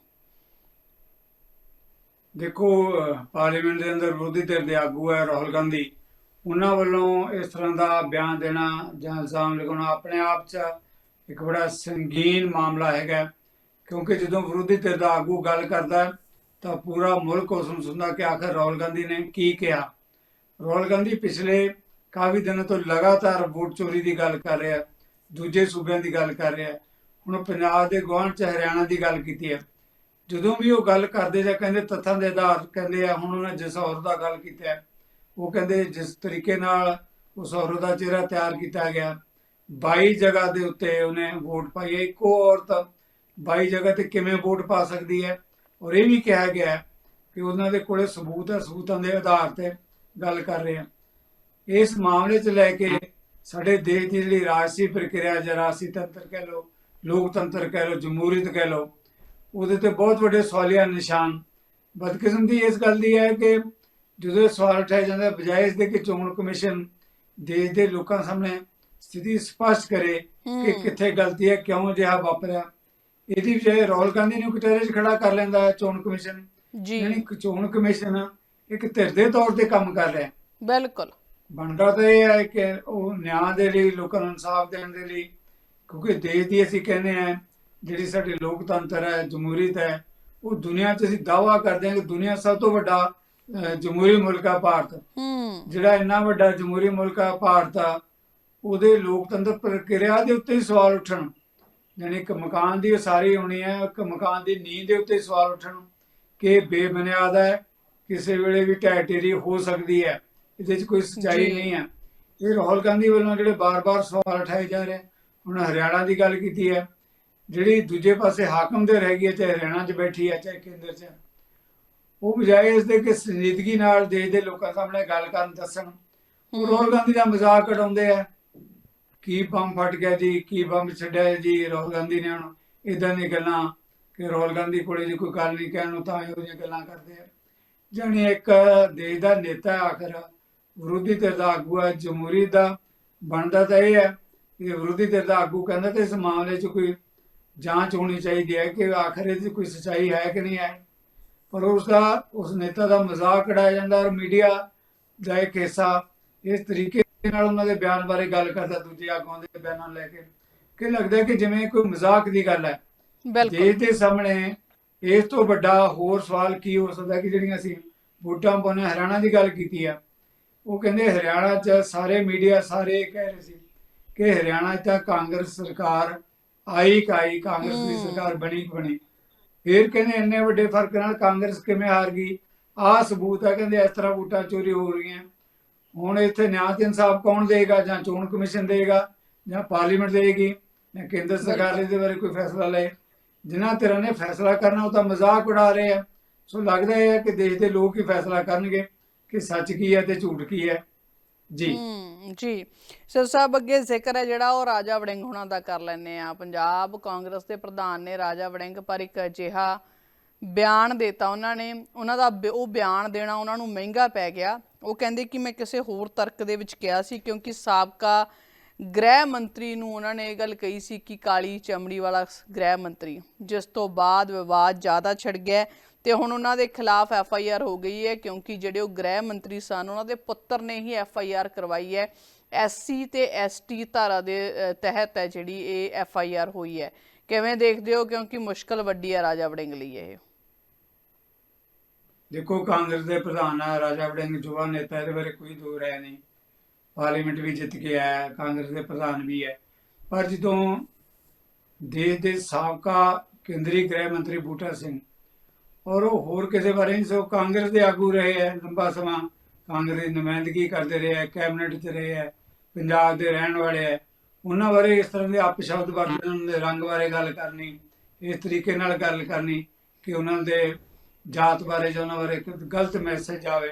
ਦੇਖੋ ਪਾਰਲੀਮੈਂਟ ਦੇ ਅੰਦਰ ਵਿਰੋਧੀ ਧਿਰ ਦੇ ਆਗੂ ਹੈ ਰਾਹੁਲ ਗਾਂਧੀ। ਉਹਨਾਂ ਵੱਲੋਂ ਇਸ ਤਰ੍ਹਾਂ ਦਾ ਬਿਆਨ ਦੇਣਾ ਜਾਂ ਇਲਜ਼ਾਮ ਲਗਾਉਣਾ ਆਪਣੇ ਆਪ 'ਚ ਇੱਕ ਬੜਾ ਸੰਗੀਨ ਮਾਮਲਾ ਹੈਗਾ। ਕਿਉਂਕਿ ਜਦੋਂ ਵਿਰੋਧੀ ਧਿਰ ਦਾ ਆਗੂ ਗੱਲ ਕਰਦਾ ਤਾਂ ਪੂਰਾ ਮੁਲਕ ਉਸ ਨੂੰ ਸੁਣਦਾ ਕਿ ਆਖਰ ਰਾਹੁਲ ਗਾਂਧੀ ਨੇ ਕੀ ਕਿਹਾ। ਰਾਹੁਲ ਗਾਂਧੀ ਪਿਛਲੇ ਕਾਫੀ ਦਿਨਾਂ ਤੋਂ ਲਗਾਤਾਰ ਵੋਟ ਚੋਰੀ ਦੀ ਗੱਲ ਕਰ ਰਿਹਾ ਦੂਜੇ ਸੂਬਿਆਂ ਦੀ ਗੱਲ ਕਰ ਰਿਹਾ ਹੁਣ ਪੰਜਾਬ ਦੇ ਗੁਆਂਢ 'ਚ ਹਰਿਆਣਾ ਦੀ ਗੱਲ ਕੀਤੀ ਹੈ ਜਦੋਂ ਵੀ ਉਹ ਗੱਲ ਕਰਦੇ ਜਾਂ ਕਹਿੰਦੇ ਤੱਥਾਂ ਦੇ ਆਧਾਰ ਕਹਿੰਦੇ ਆ ਹੁਣ ਉਹਨਾਂ ਜਿਸ ਔਰਤ ਦਾ ਗੱਲ ਕੀਤਾ ਹੈ, ਉਹ ਕਹਿੰਦੇ ਜਿਸ ਤਰੀਕੇ ਨਾਲ ਉਸ ਔਰਤ ਦਾ ਚਿਹਰਾ ਤਿਆਰ ਕੀਤਾ ਗਿਆ। 22 ਜਗ੍ਹਾ ਦੇ ਉੱਤੇ ਉਹਨੇ ਵੋਟ ਪਾਈ ਹੈ ਇੱਕੋ ਔਰਤ 22 ਜਗ੍ਹਾ ਤੇ ਕਿਵੇਂ ਵੋਟ ਪਾ ਸਕਦੀ ਹੈ? ਔਰ ਇਹ ਵੀ ਕਿਹਾ ਗਿਆ ਕਿ ਉਹਨਾਂ ਦੇ ਕੋਲੇ ਸਬੂਤ ਹੈ ਸਬੂਤਾਂ ਦੇ ਆਧਾਰ ਤੇ ਗੱਲ ਕਰ ਰਹੇ ਆ ਇਸ ਮਾਮਲੇ 'ਚ ਲੈ ਕੇ ਸਾਡੇ ਦੇਸ਼ ਦੀ ਜਿਹੜੀ ਰਾਜਸੀ ਪ੍ਰਕਿਰਿਆ ਜਾਂ ਰਾਜਸੀ ਤੰਤਰ ਕਹਿ ਲਓ ਲੋਕਤੰਤਰ ਕਹਿ ਲਓ ਜਮਹੂਰੀਅਤ ਕਹਿ ਲਓ ਉਹਦੇ ਤੇ ਬਹੁਤ ਵੱਡੇ ਸਵਾਲੀਆ ਨਿਸ਼ਾਨ। ਬਦਕਿਸਮਤੀ ਇਸ ਗੱਲ ਦੀ ਹੈ ਕਿ ਜਦੋਂ ਸਵਾਲ ਉਠਾਇਆ ਜਾਂਦਾ ਹੈ, ਬਜਾਏ ਇਸ ਦੇ ਕਿ ਚੋਣ ਕਮਿਸ਼ਨ ਦੇਸ਼ ਦੇ ਲੋਕਾਂ ਸਾਹਮਣੇ ਸਥਿਤੀ ਸਪਸ਼ਟ ਕਰੇ ਕਿ ਹੂੰ। ਕਿੱਥੇ ਗਲਤੀ ਹੈ ਕਿਉਂ ਜਿਹਾ ਵਾਪਰਿਆ। ਇਹਦੀ ਬਜਾਏ ਰਾਹੁਲ ਗਾਂਧੀ ਨੂੰ ਕਟਹਿਰੇ 'ਚ ਖੜਾ ਕਰ ਲੈਂਦਾ ਹੈ ਚੋਣ ਕਮਿਸ਼ਨ। ਜੀ। ਯਾਨੀ ਚੋਣ ਕਮਿਸ਼ਨ ਇੱਕ ਧਿਰ ਦੇ ਤੌਰ ਤੇ ਕੰਮ ਕਰ ਰਿਹਾ। ਬਿਲਕੁਲ। ਬਣਦਾ ਤਾਂ ਇਹ ਹੈ ਕਿ ਉਹ ਨਿਆਂ ਦੇ ਲਈ ਲੋਕਾਂ ਨੂੰ ਇਨਸਾਫ ਦੇਣ ਦੇ ਲਈ ਕਿਉਂਕਿ ਦੇਸ਼ ਦੀ ਅਸੀਂ ਕਹਿੰਦੇ ਆ ਜਿਹੜੀ ਸਾਡੀ ਲੋਕਤੰਤਰ ਹੈ ਜਮਹੂਰੀਅਤ ਹੈ ਉਹ ਦੁਨੀਆ 'ਚ ਅਸੀਂ ਦਾਅਵਾ ਕਰਦੇ ਹਾਂ ਕਿ ਦੁਨੀਆ ਸਭ ਤੋਂ ਵੱਡਾ ਜਮਹੂਰੀ ਮੁਲਕ ਆ ਭਾਰਤ। ਜਿਹੜਾ ਇੰਨਾ ਵੱਡਾ ਜਮਹੂਰੀ ਮੁਲਕ ਆ ਭਾਰਤ ਆ ਉਹਦੇ ਲੋਕਤੰਤਰ ਪ੍ਰਕਿਰਿਆ ਦੇ ਉੱਤੇ ਹੀ ਸਵਾਲ ਉੱਠਣ। ਯਾਨੀ ਇੱਕ ਮਕਾਨ ਦੀ ਉਸਾਰੀ ਹੋਣੀ ਹੈ ਇੱਕ ਮਕਾਨ ਦੀ ਨੀਂਹ ਦੇ ਉੱਤੇ ਸਵਾਲ ਉੱਠਣ। ਕਿ ਬੇਬੁਨਿਆਦ ਹੈ ਕਿਸੇ ਵੇਲੇ ਵੀ ਢੇਰੀ ਹੋ ਸਕਦੀ ਹੈ ਇਹਦੇ 'ਚ ਕੋਈ ਸੱਚਾਈ। ਨਹੀਂ ਹੈ ਇਹ ਰਾਹੁਲ ਗਾਂਧੀ ਵੱਲੋਂ ਜਿਹੜੇ ਬਾਰ-ਬਾਰ ਸਵਾਲ ਉਠਾਏ ਜਾ ਰਹੇ ਹੁਣ ਹਰਿਆਣਾ ਦੀ ਗੱਲ ਕੀਤੀ ਹੈ ਜਿਹੜੀ ਦੂਜੇ ਪਾਸੇ ਹਾਕਮ ਦੇ ਰਹਿ ਗਈ ਹੈ ਚਾਹੇ ਹਰਿਆਣਾ 'ਚ ਬੈਠੀ ਹੈ ਚਾਹੇ ਕੇਂਦਰ 'ਚ। ਉਹ ਬਜਾਏ ਇਸ ਦੇ ਕਿ ਸੰਜੀਦਗੀ ਨਾਲ ਦੇਸ਼ ਦੇ ਲੋਕਾਂ ਸਾਹਮਣੇ ਗੱਲ ਕਰਨ ਦੱਸਣ ਉਹ ਰਾਹੁਲ ਗਾਂਧੀ ਦਾ ਮਜ਼ਾਕ ਉਡਾਉਂਦੇ ਆ ਕੀ ਬੰਬ ਫਟ ਗਿਆ ਜੀ ਕੀ ਬੰਬ ਛੱਡਿਆ ਜੀ ਰਾਹੁਲ ਗਾਂਧੀ ਨੇ ਹੁਣ ਇਦਾਂ ਦੀਆਂ ਗੱਲਾਂ ਕਿ ਰਾਹੁਲ ਗਾਂਧੀ ਕੋਲੇ ਜੀ ਕੋਈ ਗੱਲ ਨਹੀਂ ਕਹਿਣ ਨੂੰ ਤਾਂ ਇਹੋ ਜਿਹੀਆਂ ਗੱਲਾਂ ਕਰਦੇ ਆ ਜਾਣੀ ਇੱਕ ਦੇਸ਼ ਦਾ ਨੇਤਾ ਆਖਰ ਵਿਰੋਧੀ ਧਿਰ ਦਾ ਆਗੂ ਹੈ ਜਮਹੂਰੀ ਦਾ ਬਣਦਾ ਤਾਂ ਇਹ ਹੈ ਕਿ ਵਿਰੋਧੀ ਧਿਰ ਦਾ ਆਗੂ ਕਹਿੰਦਾ ਕਿ ਇਸ ਮਾਮਲੇ 'ਚ ਕੋਈ ਜਾਂਚ ਹੋਣੀ ਚਾਹੀਦੀ ਹੈ ਕਿ ਆਖਰ ਇਹਦੀ ਕੋਈ ਸੱਚਾਈ ਹੈ ਕਿ ਨਹੀਂ ਹੈ। ਪਰ ਉਸ ਦਾ ਉਸ ਨੇਤਾ ਦਾ ਮਜ਼ਾਕ ਉਡਾਇਆ ਜਾਂਦਾ ਔਰ ਮੀਡੀਆ ਦਾ ਇੱਕ ਹਿੱਸਾ ਇਸ ਤਰੀਕੇ ਨਾਲ ਉਹਨਾਂ ਦੇ ਬਿਆਨ ਬਾਰੇ ਗੱਲ ਕਰਦਾ ਦੂਜੇ ਆਗੂਆਂ ਦੇ ਬਿਆਨਾਂ ਲੈ ਕੇ। ਕਿ ਲੱਗਦਾ ਕਿ ਜਿਵੇਂ ਕੋਈ ਮਜ਼ਾਕ ਦੀ ਗੱਲ ਹੈ। ਬਿਲਕੁਲ। ਦੇਸ਼ ਦੇ ਸਾਹਮਣੇ ਇਸ ਤੋਂ ਵੱਡਾ ਹੋਰ ਸਵਾਲ ਕੀ ਹੋ ਸਕਦਾ ਕਿ ਜਿਹੜੀਆਂ ਅਸੀਂ ਵੋਟਾਂ ਪਾਉਣੇ ਹਰਿਆਣਾ ਦੀ ਗੱਲ ਕੀਤੀ ਆ ਉਹ ਕਹਿੰਦੇ ਹਰਿਆਣਾ 'ਚ ਸਾਰੇ ਮੀਡੀਆ ਸਾਰੇ ਕਹਿ ਰਹੇ ਸੀ ਕਿ ਹਰਿਆਣਾ 'ਚ ਤਾਂ ਕਾਂਗਰਸ ਸਰਕਾਰ ਆਈ ਕਾਈ ਕਾਂਗਰਸ ਦੀ। ਸਰਕਾਰ ਬਣੀ ਬਣੀ। ਫਿਰ ਕਹਿੰਦੇ ਇੰਨੇ ਵੱਡੇ ਫ਼ਰਕ ਨਾਲ ਕਾਂਗਰਸ ਕਿਵੇਂ ਹਾਰ ਗਈ? ਆਹ ਸਬੂਤ ਹੈ ਕਹਿੰਦੇ ਇਸ ਤਰ੍ਹਾਂ ਵੋਟਾਂ ਚੋਰੀ ਹੋ ਰਹੀਆਂ। ਹੁਣ ਇੱਥੇ ਨਿਆਂ ਤੇ ਇਨਸਾਫ ਕੌਣ ਦੇਗਾ ਜਾਂ ਚੋਣ ਕਮਿਸ਼ਨ ਦੇਗਾ ਜਾਂ ਪਾਰਲੀਮੈਂਟ ਦੇਗੀ ਜਾਂ ਕੇਂਦਰ ਸਰਕਾਰ ਇਹਦੇ ਬਾਰੇ ਕੋਈ ਫੈਸਲਾ ਲਏ? ਜਿਨ੍ਹਾਂ ਧਿਰਾਂ ਨੇ ਫੈਸਲਾ ਕਰਨਾ, ਉਹ ਤਾਂ ਮਜ਼ਾਕ ਉਡਾ ਰਹੇ ਆ। ਸੋ ਲੱਗਦਾ ਹੈ ਕਿ ਦੇਸ਼ ਦੇ ਲੋਕ ਹੀ ਫੈਸਲਾ ਕਰਨਗੇ ਕਿ ਸੱਚ ਕੀ ਹੈ ਤੇ ਝੂਠ ਕੀ ਹੈ। ਜੀ। ਜੀ। ਸਰ ਸਾਹਿਬ, ਅੱਗੇ ਜ਼ਿਕਰ ਹੈ ਜਿਹੜਾ ਉਹ ਰਾਜਾ ਵੜਿੰਗ ਹੁਣਾਂ ਦਾ ਕਰ ਲੈਨੇ ਆ। ਪੰਜਾਬ ਕਾਂਗਰਸ ਦੇ ਪ੍ਰਧਾਨ ਨੇ ਰਾਜਾ ਵੜਿੰਗ ਪਰ ਇੱਕ ਅਜਿਹਾ ਬਿਆਨ ਦਿੱਤਾ ਉਹਨਾਂ ਨੇ। ਉਹਨਾਂ ਦਾ ਉਹ ਬਿਆਨ ਦੇਣਾ ਉਹਨਾਂ ਨੂੰ ਮਹਿੰਗਾ ਪੈ ਗਿਆ। ਉਹ ਕਹਿੰਦੇ ਕਿ ਮੈਂ ਕਿਸੇ ਹੋਰ ਤਰਕ ਦੇ ਵਿੱਚ ਕਿਹਾ ਸੀ ਕਿਉਂਕਿ ਸਾਬਕਾ ਗ੍ਰਹਿ ਮੰਤਰੀ ਨੂੰ ਉਹਨਾਂ ਨੇ ਇਹ ਗੱਲ ਕਹੀ ਸੀ ਕਿ ਕਾਲੀ ਚਮੜੀ ਵਾਲਾ ਗ੍ਰਹਿ ਮੰਤਰੀ, ਜਿਸ ਤੋਂ ਬਾਅਦ ਵਿਵਾਦ ਜ਼ਿਆਦਾ ਛਿੜ ਗਿਆ ਤੇ ਹੁਣ ਉਹਨਾਂ ਦੇ ਖਿਲਾਫ ਐਫ ਆਈ ਆਰ ਹੋ ਗਈ ਹੈ, ਕਿਉਂਕਿ ਜਿਹੜੇ ਉਹ ਗ੍ਰਹਿ ਮੰਤਰੀ ਸਨ, ਉਹਨਾਂ ਦੇ ਪੁੱਤਰ ਨੇ ਹੀ ਐਫ ਆਈ ਆਰ ਕਰਵਾਈ ਹੈ। ਐਸਸੀ ਤੇ ਐਸਟੀ ਧਾਰਾ ਦੇ ਤਹਿਤ ਹੈ ਜਿਹੜੀ ਇਹ ਐਫ ਆਈ ਆਰ ਹੋਈ ਹੈ। ਕਿਵੇਂ ਦੇਖਦੇ ਹੋ? ਕਿਉਂਕਿ ਮੁਸ਼ਕਲ ਵੱਡੀ ਹੈ ਰਾਜਾ ਵੜਿੰਗ ਲਈ ਇਹ। ਦੇਖੋ, ਕਾਂਗਰਸ ਦੇ ਪ੍ਰਧਾਨ ਆ, ਰਾਜਾ ਵੜਿੰਗ ਯੁਵਾ ਨੇਤਾ, ਇਹਦੇ ਬਾਰੇ ਕੋਈ ਦੋ ਰਾਏ ਨਹੀਂ। ਪਾਰਲੀਮੈਂਟ ਵੀ ਜਿੱਤ ਕੇ ਆਇਆ, ਕਾਂਗਰਸ ਦੇ ਪ੍ਰਧਾਨ ਵੀ ਹੈ। ਪਰ ਜਦੋਂ ਦੇਸ਼ ਦੇ ਸਾਬਕਾ ਕੇਂਦਰੀ ਗ੍ਰਹਿ ਮੰਤਰੀ ਬੂਟਾ ਸਿੰਘ ਔਰ ਉਹ ਹੋਰ ਕਿਸੇ ਬਾਰੇ ਨਹੀਂ, ਸੋ ਕਾਂਗਰਸ ਦੇ ਆਗੂ ਰਹੇ ਹੈ ਲੰਬਾ ਸਮਾਂ। ਕਾਂਗਰਸ ਦੀ ਨੁਮਾਇੰਦਗੀ ਕਰਦੇ ਰਹੇ ਹੈ, ਕੈਬਨਿਟ 'ਚ ਰਹੇ ਹੈ, ਪੰਜਾਬ ਦੇ ਰਹਿਣ ਵਾਲੇ ਹੈ। ਉਹਨਾਂ ਬਾਰੇ ਇਸ ਤਰ੍ਹਾਂ ਦੇ ਅਪਸ਼ਬਦ ਵਰਤਣ ਉਹਨਾਂ ਦੇ ਰੰਗ ਬਾਰੇ ਗੱਲ ਕਰਨੀ, ਇਸ ਤਰੀਕੇ ਨਾਲ ਗੱਲ ਕਰਨੀ ਕਿ ਉਹਨਾਂ ਦੇ ਜਾਤ ਬਾਰੇ ਜਾਂ ਉਹਨਾਂ ਬਾਰੇ ਗਲਤ ਮੈਸੇਜ ਆਵੇ।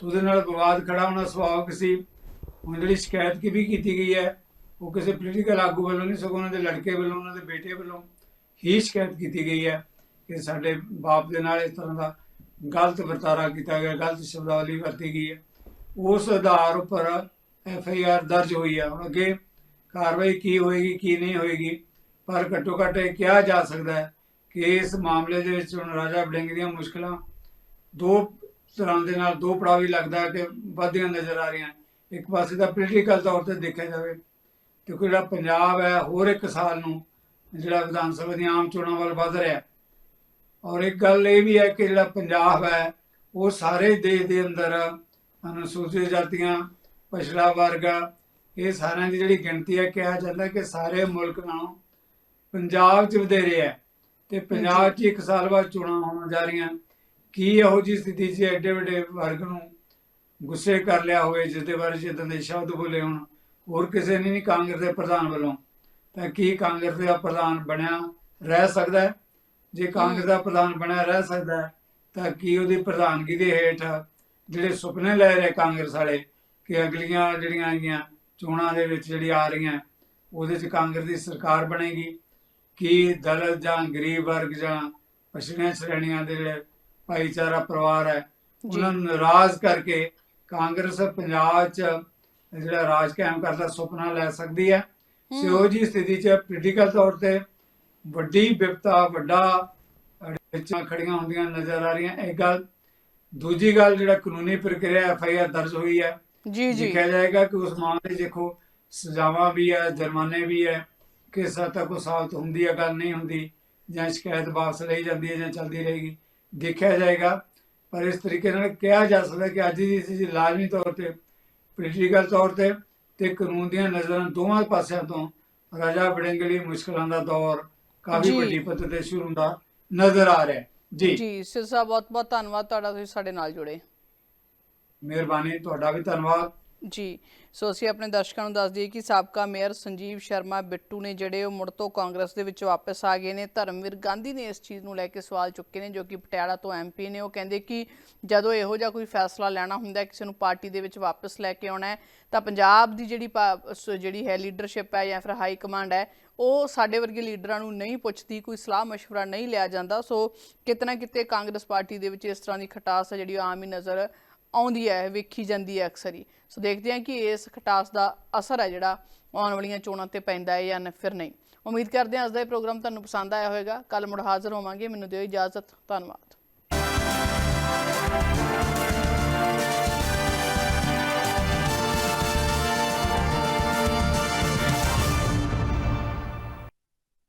ਤਾਂ ਉਹਦੇ ਨਾਲ ਵਿਵਾਦ ਖੜਾ ਹੋਣਾ ਸੁਭਾਵਿਕ ਸੀ। ਹੁਣ ਜਿਹੜੀ ਸ਼ਿਕਾਇਤ ਕੀ ਵੀ ਕੀਤੀ ਗਈ ਹੈ, ਉਹ ਕਿਸੇ ਪੋਲੀਟੀਕਲ ਆਗੂ ਵੱਲੋਂ ਨਹੀਂ, ਸਗੋਂ ਉਹਨਾਂ ਦੇ ਲੜਕੇ ਵੱਲੋਂ, ਉਹਨਾਂ ਦੇ ਬੇਟੇ ਵੱਲੋਂ ਹੀ ਸ਼ਿਕਾਇਤ ਕੀਤੀ ਗਈ ਹੈ ਕਿ ਸਾਡੇ ਬਾਪ ਦੇ ਨਾਲ ਇਸ ਤਰ੍ਹਾਂ ਦਾ ਗਲਤ ਵਰਤਾਰਾ ਕੀਤਾ ਗਿਆ, ਗਲਤ ਸ਼ਬਦਾਵਲੀ ਵਰਤੀ ਗਈ ਹੈ। ਉਸ ਆਧਾਰ ਉੱਪਰ ਐਫ ਆਈ ਆਰ ਦਰਜ ਹੋਈ ਹੈ। ਹੁਣ ਅੱਗੇ ਕਾਰਵਾਈ ਕੀ ਹੋਏਗੀ, ਕੀ ਨਹੀਂ ਹੋਏਗੀ, ਪਰ ਘੱਟੋ ਘੱਟ ਇਹ ਕਿਹਾ ਜਾ ਸਕਦਾ ਹੈ ਕਿ ਇਸ ਮਾਮਲੇ ਦੇ ਵਿੱਚ ਹੁਣ ਰਾਜਾ ਵੜਿੰਗ ਦੀਆਂ ਮੁਸ਼ਕਲਾਂ ਦੋ ਤਰ੍ਹਾਂ ਦੇ ਨਾਲ, ਦੋ ਪੜਾਅ ਵੀ ਲੱਗਦਾ ਕਿ ਵੱਧਦੀਆਂ ਨਜ਼ਰ ਆ ਰਹੀਆਂ। ਇੱਕ ਪਾਸੇ ਤਾਂ ਪੋਲੀਟੀਕਲ ਤੌਰ ਤੇ ਦੇਖਿਆ ਜਾਵੇ ਕਿਉਂਕਿ ਜਿਹੜਾ ਪੰਜਾਬ ਹੈ, ਹੋਰ ਇੱਕ ਸਾਲ ਨੂੰ ਜਿਹੜਾ ਵਿਧਾਨ ਸਭਾ ਦੀਆਂ ਆਮ ਚੋਣਾਂ ਵੱਲ ਵੱਧ ਰਿਹਾ ਔਰ ਇੱਕ ਗੱਲ ਇਹ ਵੀ ਹੈ ਕਿ ਜਿਹੜਾ ਪੰਜਾਬ ਹੈ, ਉਹ ਸਾਰੇ ਦੇਸ਼ ਦੇ ਅੰਦਰ ਅਨੁਸੂਚਿਤ ਜਾਤੀਆਂ ਪਛੜਾ ਵਰਗ ਇਹ ਸਾਰਿਆਂ ਦੀ ਜਿਹੜੀ ਗਿਣਤੀ ਹੈ, ਕਿਹਾ ਜਾਂਦਾ ਕਿ ਸਾਰੇ ਮੁਲਕ ਨਾਲੋਂ ਪੰਜਾਬ 'ਚ ਵਧੇਰੇ ਹੈ ਤੇ ਪੰਜਾਬ 'ਚ ਇੱਕ ਸਾਲ ਬਾਅਦ ਚੋਣਾਂ ਹੋਣ ਜਾ ਰਹੀਆਂ। ਕੀ ਇਹੋ ਜੀ ਸਥਿਤੀ 'ਚ ਐਡੇ ਵੱਡੇ ਵਰਗ ਨੂੰ ਗੁੱਸੇ ਕਰ ਲਿਆ ਹੋਵੇ ਜਿਸ ਦੇ ਬਾਰੇ ਜਿੱਦਾਂ ਦੇ ਸ਼ਬਦ ਬੋਲੇ ਹੁਣ ਹੋਰ ਕਿਸੇ ਨੇ ਨਹੀਂ ਕਾਂਗਰਸ ਦੇ ਪ੍ਰਧਾਨ ਵੱਲੋਂ। ਤਾਂ ਕੀ ਕਾਂਗਰਸ ਦਾ ਪ੍ਰਧਾਨ ਬਣਿਆ ਰਹਿ ਸਕਦਾ ਹੈ? ਜੇ ਕਾਂਗਰਸ ਦਾ ਪ੍ਰਧਾਨ ਬਣਿਆ ਰਹਿ ਸਕਦਾ ਹੈ ਤਾਂ ਕੀ ਉਹਦੀ ਪ੍ਰਧਾਨਗੀ ਦੇ ਹੇਠ ਜਿਹੜੇ ਸੁਪਨੇ ਲੈ ਰਹੇ ਕਾਂਗਰਸ ਵਾਲੇ ਕਿ ਅਗਲੀਆਂ ਜਿਹੜੀਆਂ ਆਈਆਂ ਚੋਣਾਂ ਦੇ ਵਿੱਚ ਜਿਹੜੀ ਆ ਰਹੀਆਂ ਉਹਦੇ 'ਚ ਕਾਂਗਰਸ ਦੀ ਸਰਕਾਰ ਬਣੇਗੀ? ਕੀ ਦਲਿਤ ਜਾਂ ਗਰੀਬ ਵਰਗ ਜਾਂ ਪਛੜੀਆਂ ਸ਼੍ਰੇਣੀਆਂ ਦੇ ਜਿਹੜੇ ਭਾਈਚਾਰਾ ਪਰਿਵਾਰ ਹੈ ਉਹਨਾਂ ਨੂੰ ਨਾਰਾਜ਼ ਕਰਕੇ ਕਾਂਗਰਸ ਪੰਜਾਬ 'ਚ ਜਿਹੜਾ ਰਾਜ ਕਾਇਮ ਕਰਦਾ ਸੁਪਨਾ ਲੈ ਸਕਦੀ ਹੈ। ਸੋ ਜੀ ਸਥਿਤੀ 'ਚ ਪੋਲੀਟੀਕਲ ਤੌਰ ਤੇ ਵੱਡੀ ਵਿਪਤਾ ਵੱਡਾ ਵਿੱਚਾਂ ਖੜੀਆਂ ਹੁੰਦੀਆਂ ਨਜ਼ਰ ਆ ਰਹੀਆਂ। ਇਹ ਗੱਲ ਦੂਜੀ ਗੱਲ ਜਿਹੜਾ ਕਾਨੂੰਨੀ ਪ੍ਰਕਿਰਿਆ ਐਫ ਆਈ ਆਰ ਦਰਜ ਹੋਈ ਹੈ। ਜੀ ਜੀ। ਲਿਖਿਆ ਜਾਏਗਾ ਕਿ ਉਸ ਮਾਮਲੇ ਦੇਖੋ ਸਜ਼ਾਵਾਂ ਵੀ ਹੈ ਜੁਰਮਾਨੇ ਵੀ ਹੈ। ਕਿਸ ਹੱਦ ਤੱਕ ਉਹ ਸਾਬਤ ਹੁੰਦੀ ਹੈ ਗੱਲ ਨਹੀਂ ਹੁੰਦੀ ਜਾਂ ਸ਼ਿਕਾਇਤ ਵਾਪਸ ਲਈ ਜਾਂਦੀ ਹੈ ਜਾਂ ਚੱਲਦੀ ਰਹੇਗੀ। ਦੇਖਿਆ ਜਾਏਗਾ ਪਰ ਇਸ ਤਰੀਕੇ ਨਾਲ ਕਿਹਾ ਜਾ ਸਕਦਾ ਕਿ ਅੱਜ ਦੀ ਸਥਿਤੀ ਲਾਜ਼ਮੀ ਤੌਰ ਤੇ ਪੋਲੀਟੀਕਲ ਤੌਰ ਤੇ ਤੇ ਕਾਨੂੰਨ ਦੀਆਂ ਨਜ਼ਰਾਂ ਦੋਵਾਂ ਪਾਸਿਆਂ ਤੋਂ ਰਾਜਾ ਲਈ ਮੁਸ਼ਕਲਾਂ ਦਾ ਦੌਰ ਕਾਫੀ। ਵੱਡੀ ਪੱਧਰ ਤੇ ਸ਼ੁਰੂ ਹੁੰਦਾ ਨਜ਼ਰ ਆ ਰਿਹਾ। ਜੀ ਜੀ ਸਿਰ ਸਾਹਿਬ ਬਹੁਤ ਬਹੁਤ ਧੰਨਵਾਦ ਤੁਹਾਡਾ ਤੁਸੀਂ ਸਾਡੇ ਨਾਲ ਜੁੜੇ ਮਿਹਰਬਾਨੀ ਤੁਹਾਡਾ ਵੀ ਧੰਨਵਾਦ ਜੀ ਸੋ ਅਸੀਂ ਆਪਣੇ ਦਰਸ਼ਕਾਂ ਨੂੰ ਦੱਸ ਦਈਏ ਕਿ ਸਾਬਕਾ ਮੇਅਰ ਸੰਜੀਵ ਸ਼ਰਮਾ ਬਿੱਟੂ ਨੇ ਜਿਹੜੇ ਉਹ ਮੁੜ ਤੋਂ ਕਾਂਗਰਸ ਦੇ ਵਿੱਚ ਵਾਪਸ ਆ ਗਏ ਨੇ ਧਰਮਵੀਰ ਗਾਂਧੀ ਨੇ ਇਸ ਚੀਜ਼ ਨੂੰ ਲੈ ਕੇ ਸਵਾਲ ਚੁੱਕੇ ਨੇ ਜੋ ਕਿ ਪਟਿਆਲਾ ਤੋਂ ਐਮਪੀ ਨੇ ਉਹ ਕਹਿੰਦੇ ਕਿ ਜਦੋਂ ਇਹੋ ਜਿਹਾ ਕੋਈ ਫੈਸਲਾ ਲੈਣਾ ਹੁੰਦਾ ਹੈ ਕਿਸੇ ਨੂੰ ਪਾਰਟੀ ਦੇ ਵਿੱਚ ਵਾਪਸ ਲੈ ਕੇ ਆਉਣਾ ਹੈ ਤਾਂ ਪੰਜਾਬ ਦੀ ਜਿਹੜੀ ਪਾ- ਸ- ਜਿਹੜੀ ਹੈ ਲੀਡਰਸ਼ਿਪ ਹੈ ਜਾਂ ਫਿਰ ਹਾਈ ਕਮਾਂਡ ਹੈ ਉਹ ਸਾਡੇ ਵਰਗੇ ਲੀਡਰਾਂ ਨੂੰ ਨਹੀਂ ਪੁੱਛਦੀ ਕੋਈ ਸਲਾਹ مشورہ ਨਹੀਂ ਲਿਆ ਜਾਂਦਾ ਸੋ ਕਿਤੇ ਨਾ ਕਿਤੇ ਕਾਂਗਰਸ ਪਾਰਟੀ ਦੇ ਵਿੱਚ ਇਸ ਤਰ੍ਹਾਂ ਦੀ ਖਟਾਸ ਹੈ ਜਿਹੜੀ ਉਹ ਆਮ ਹੀ ਨਜ਼ਰ ਆਉਂਦੀ ਹੈ, ਵੇਖੀ ਜਾਂਦੀ ਹੈ ਅਕਸਰ ਹੀ। ਸੋ ਦੇਖਦੇ ਹਾਂ ਕਿ ਇਸ ਖਟਾਸ ਦਾ ਅਸਰ ਹੈ ਜਿਹੜਾ ਆਉਣ ਵਾਲੀਆਂ ਚੋਣਾਂ ਤੇ ਪੈਂਦਾ ਹੈ ਜਾਂ ਫਿਰ ਨਹੀਂ। ਉਮੀਦ ਕਰਦੇ ਹਾਂ ਅੱਜ ਦਾ ਇਹ ਪ੍ਰੋਗਰਾਮ ਤੁਹਾਨੂੰ ਪਸੰਦ ਆਇਆ ਹੋਵੇਗਾ। ਕੱਲ ਮੁੜ ਹਾਜ਼ਰ ਹੋਵਾਂਗੇ। ਮੈਨੂੰ ਦਿਓ ਇਜਾਜ਼ਤ। ਧੰਨਵਾਦ।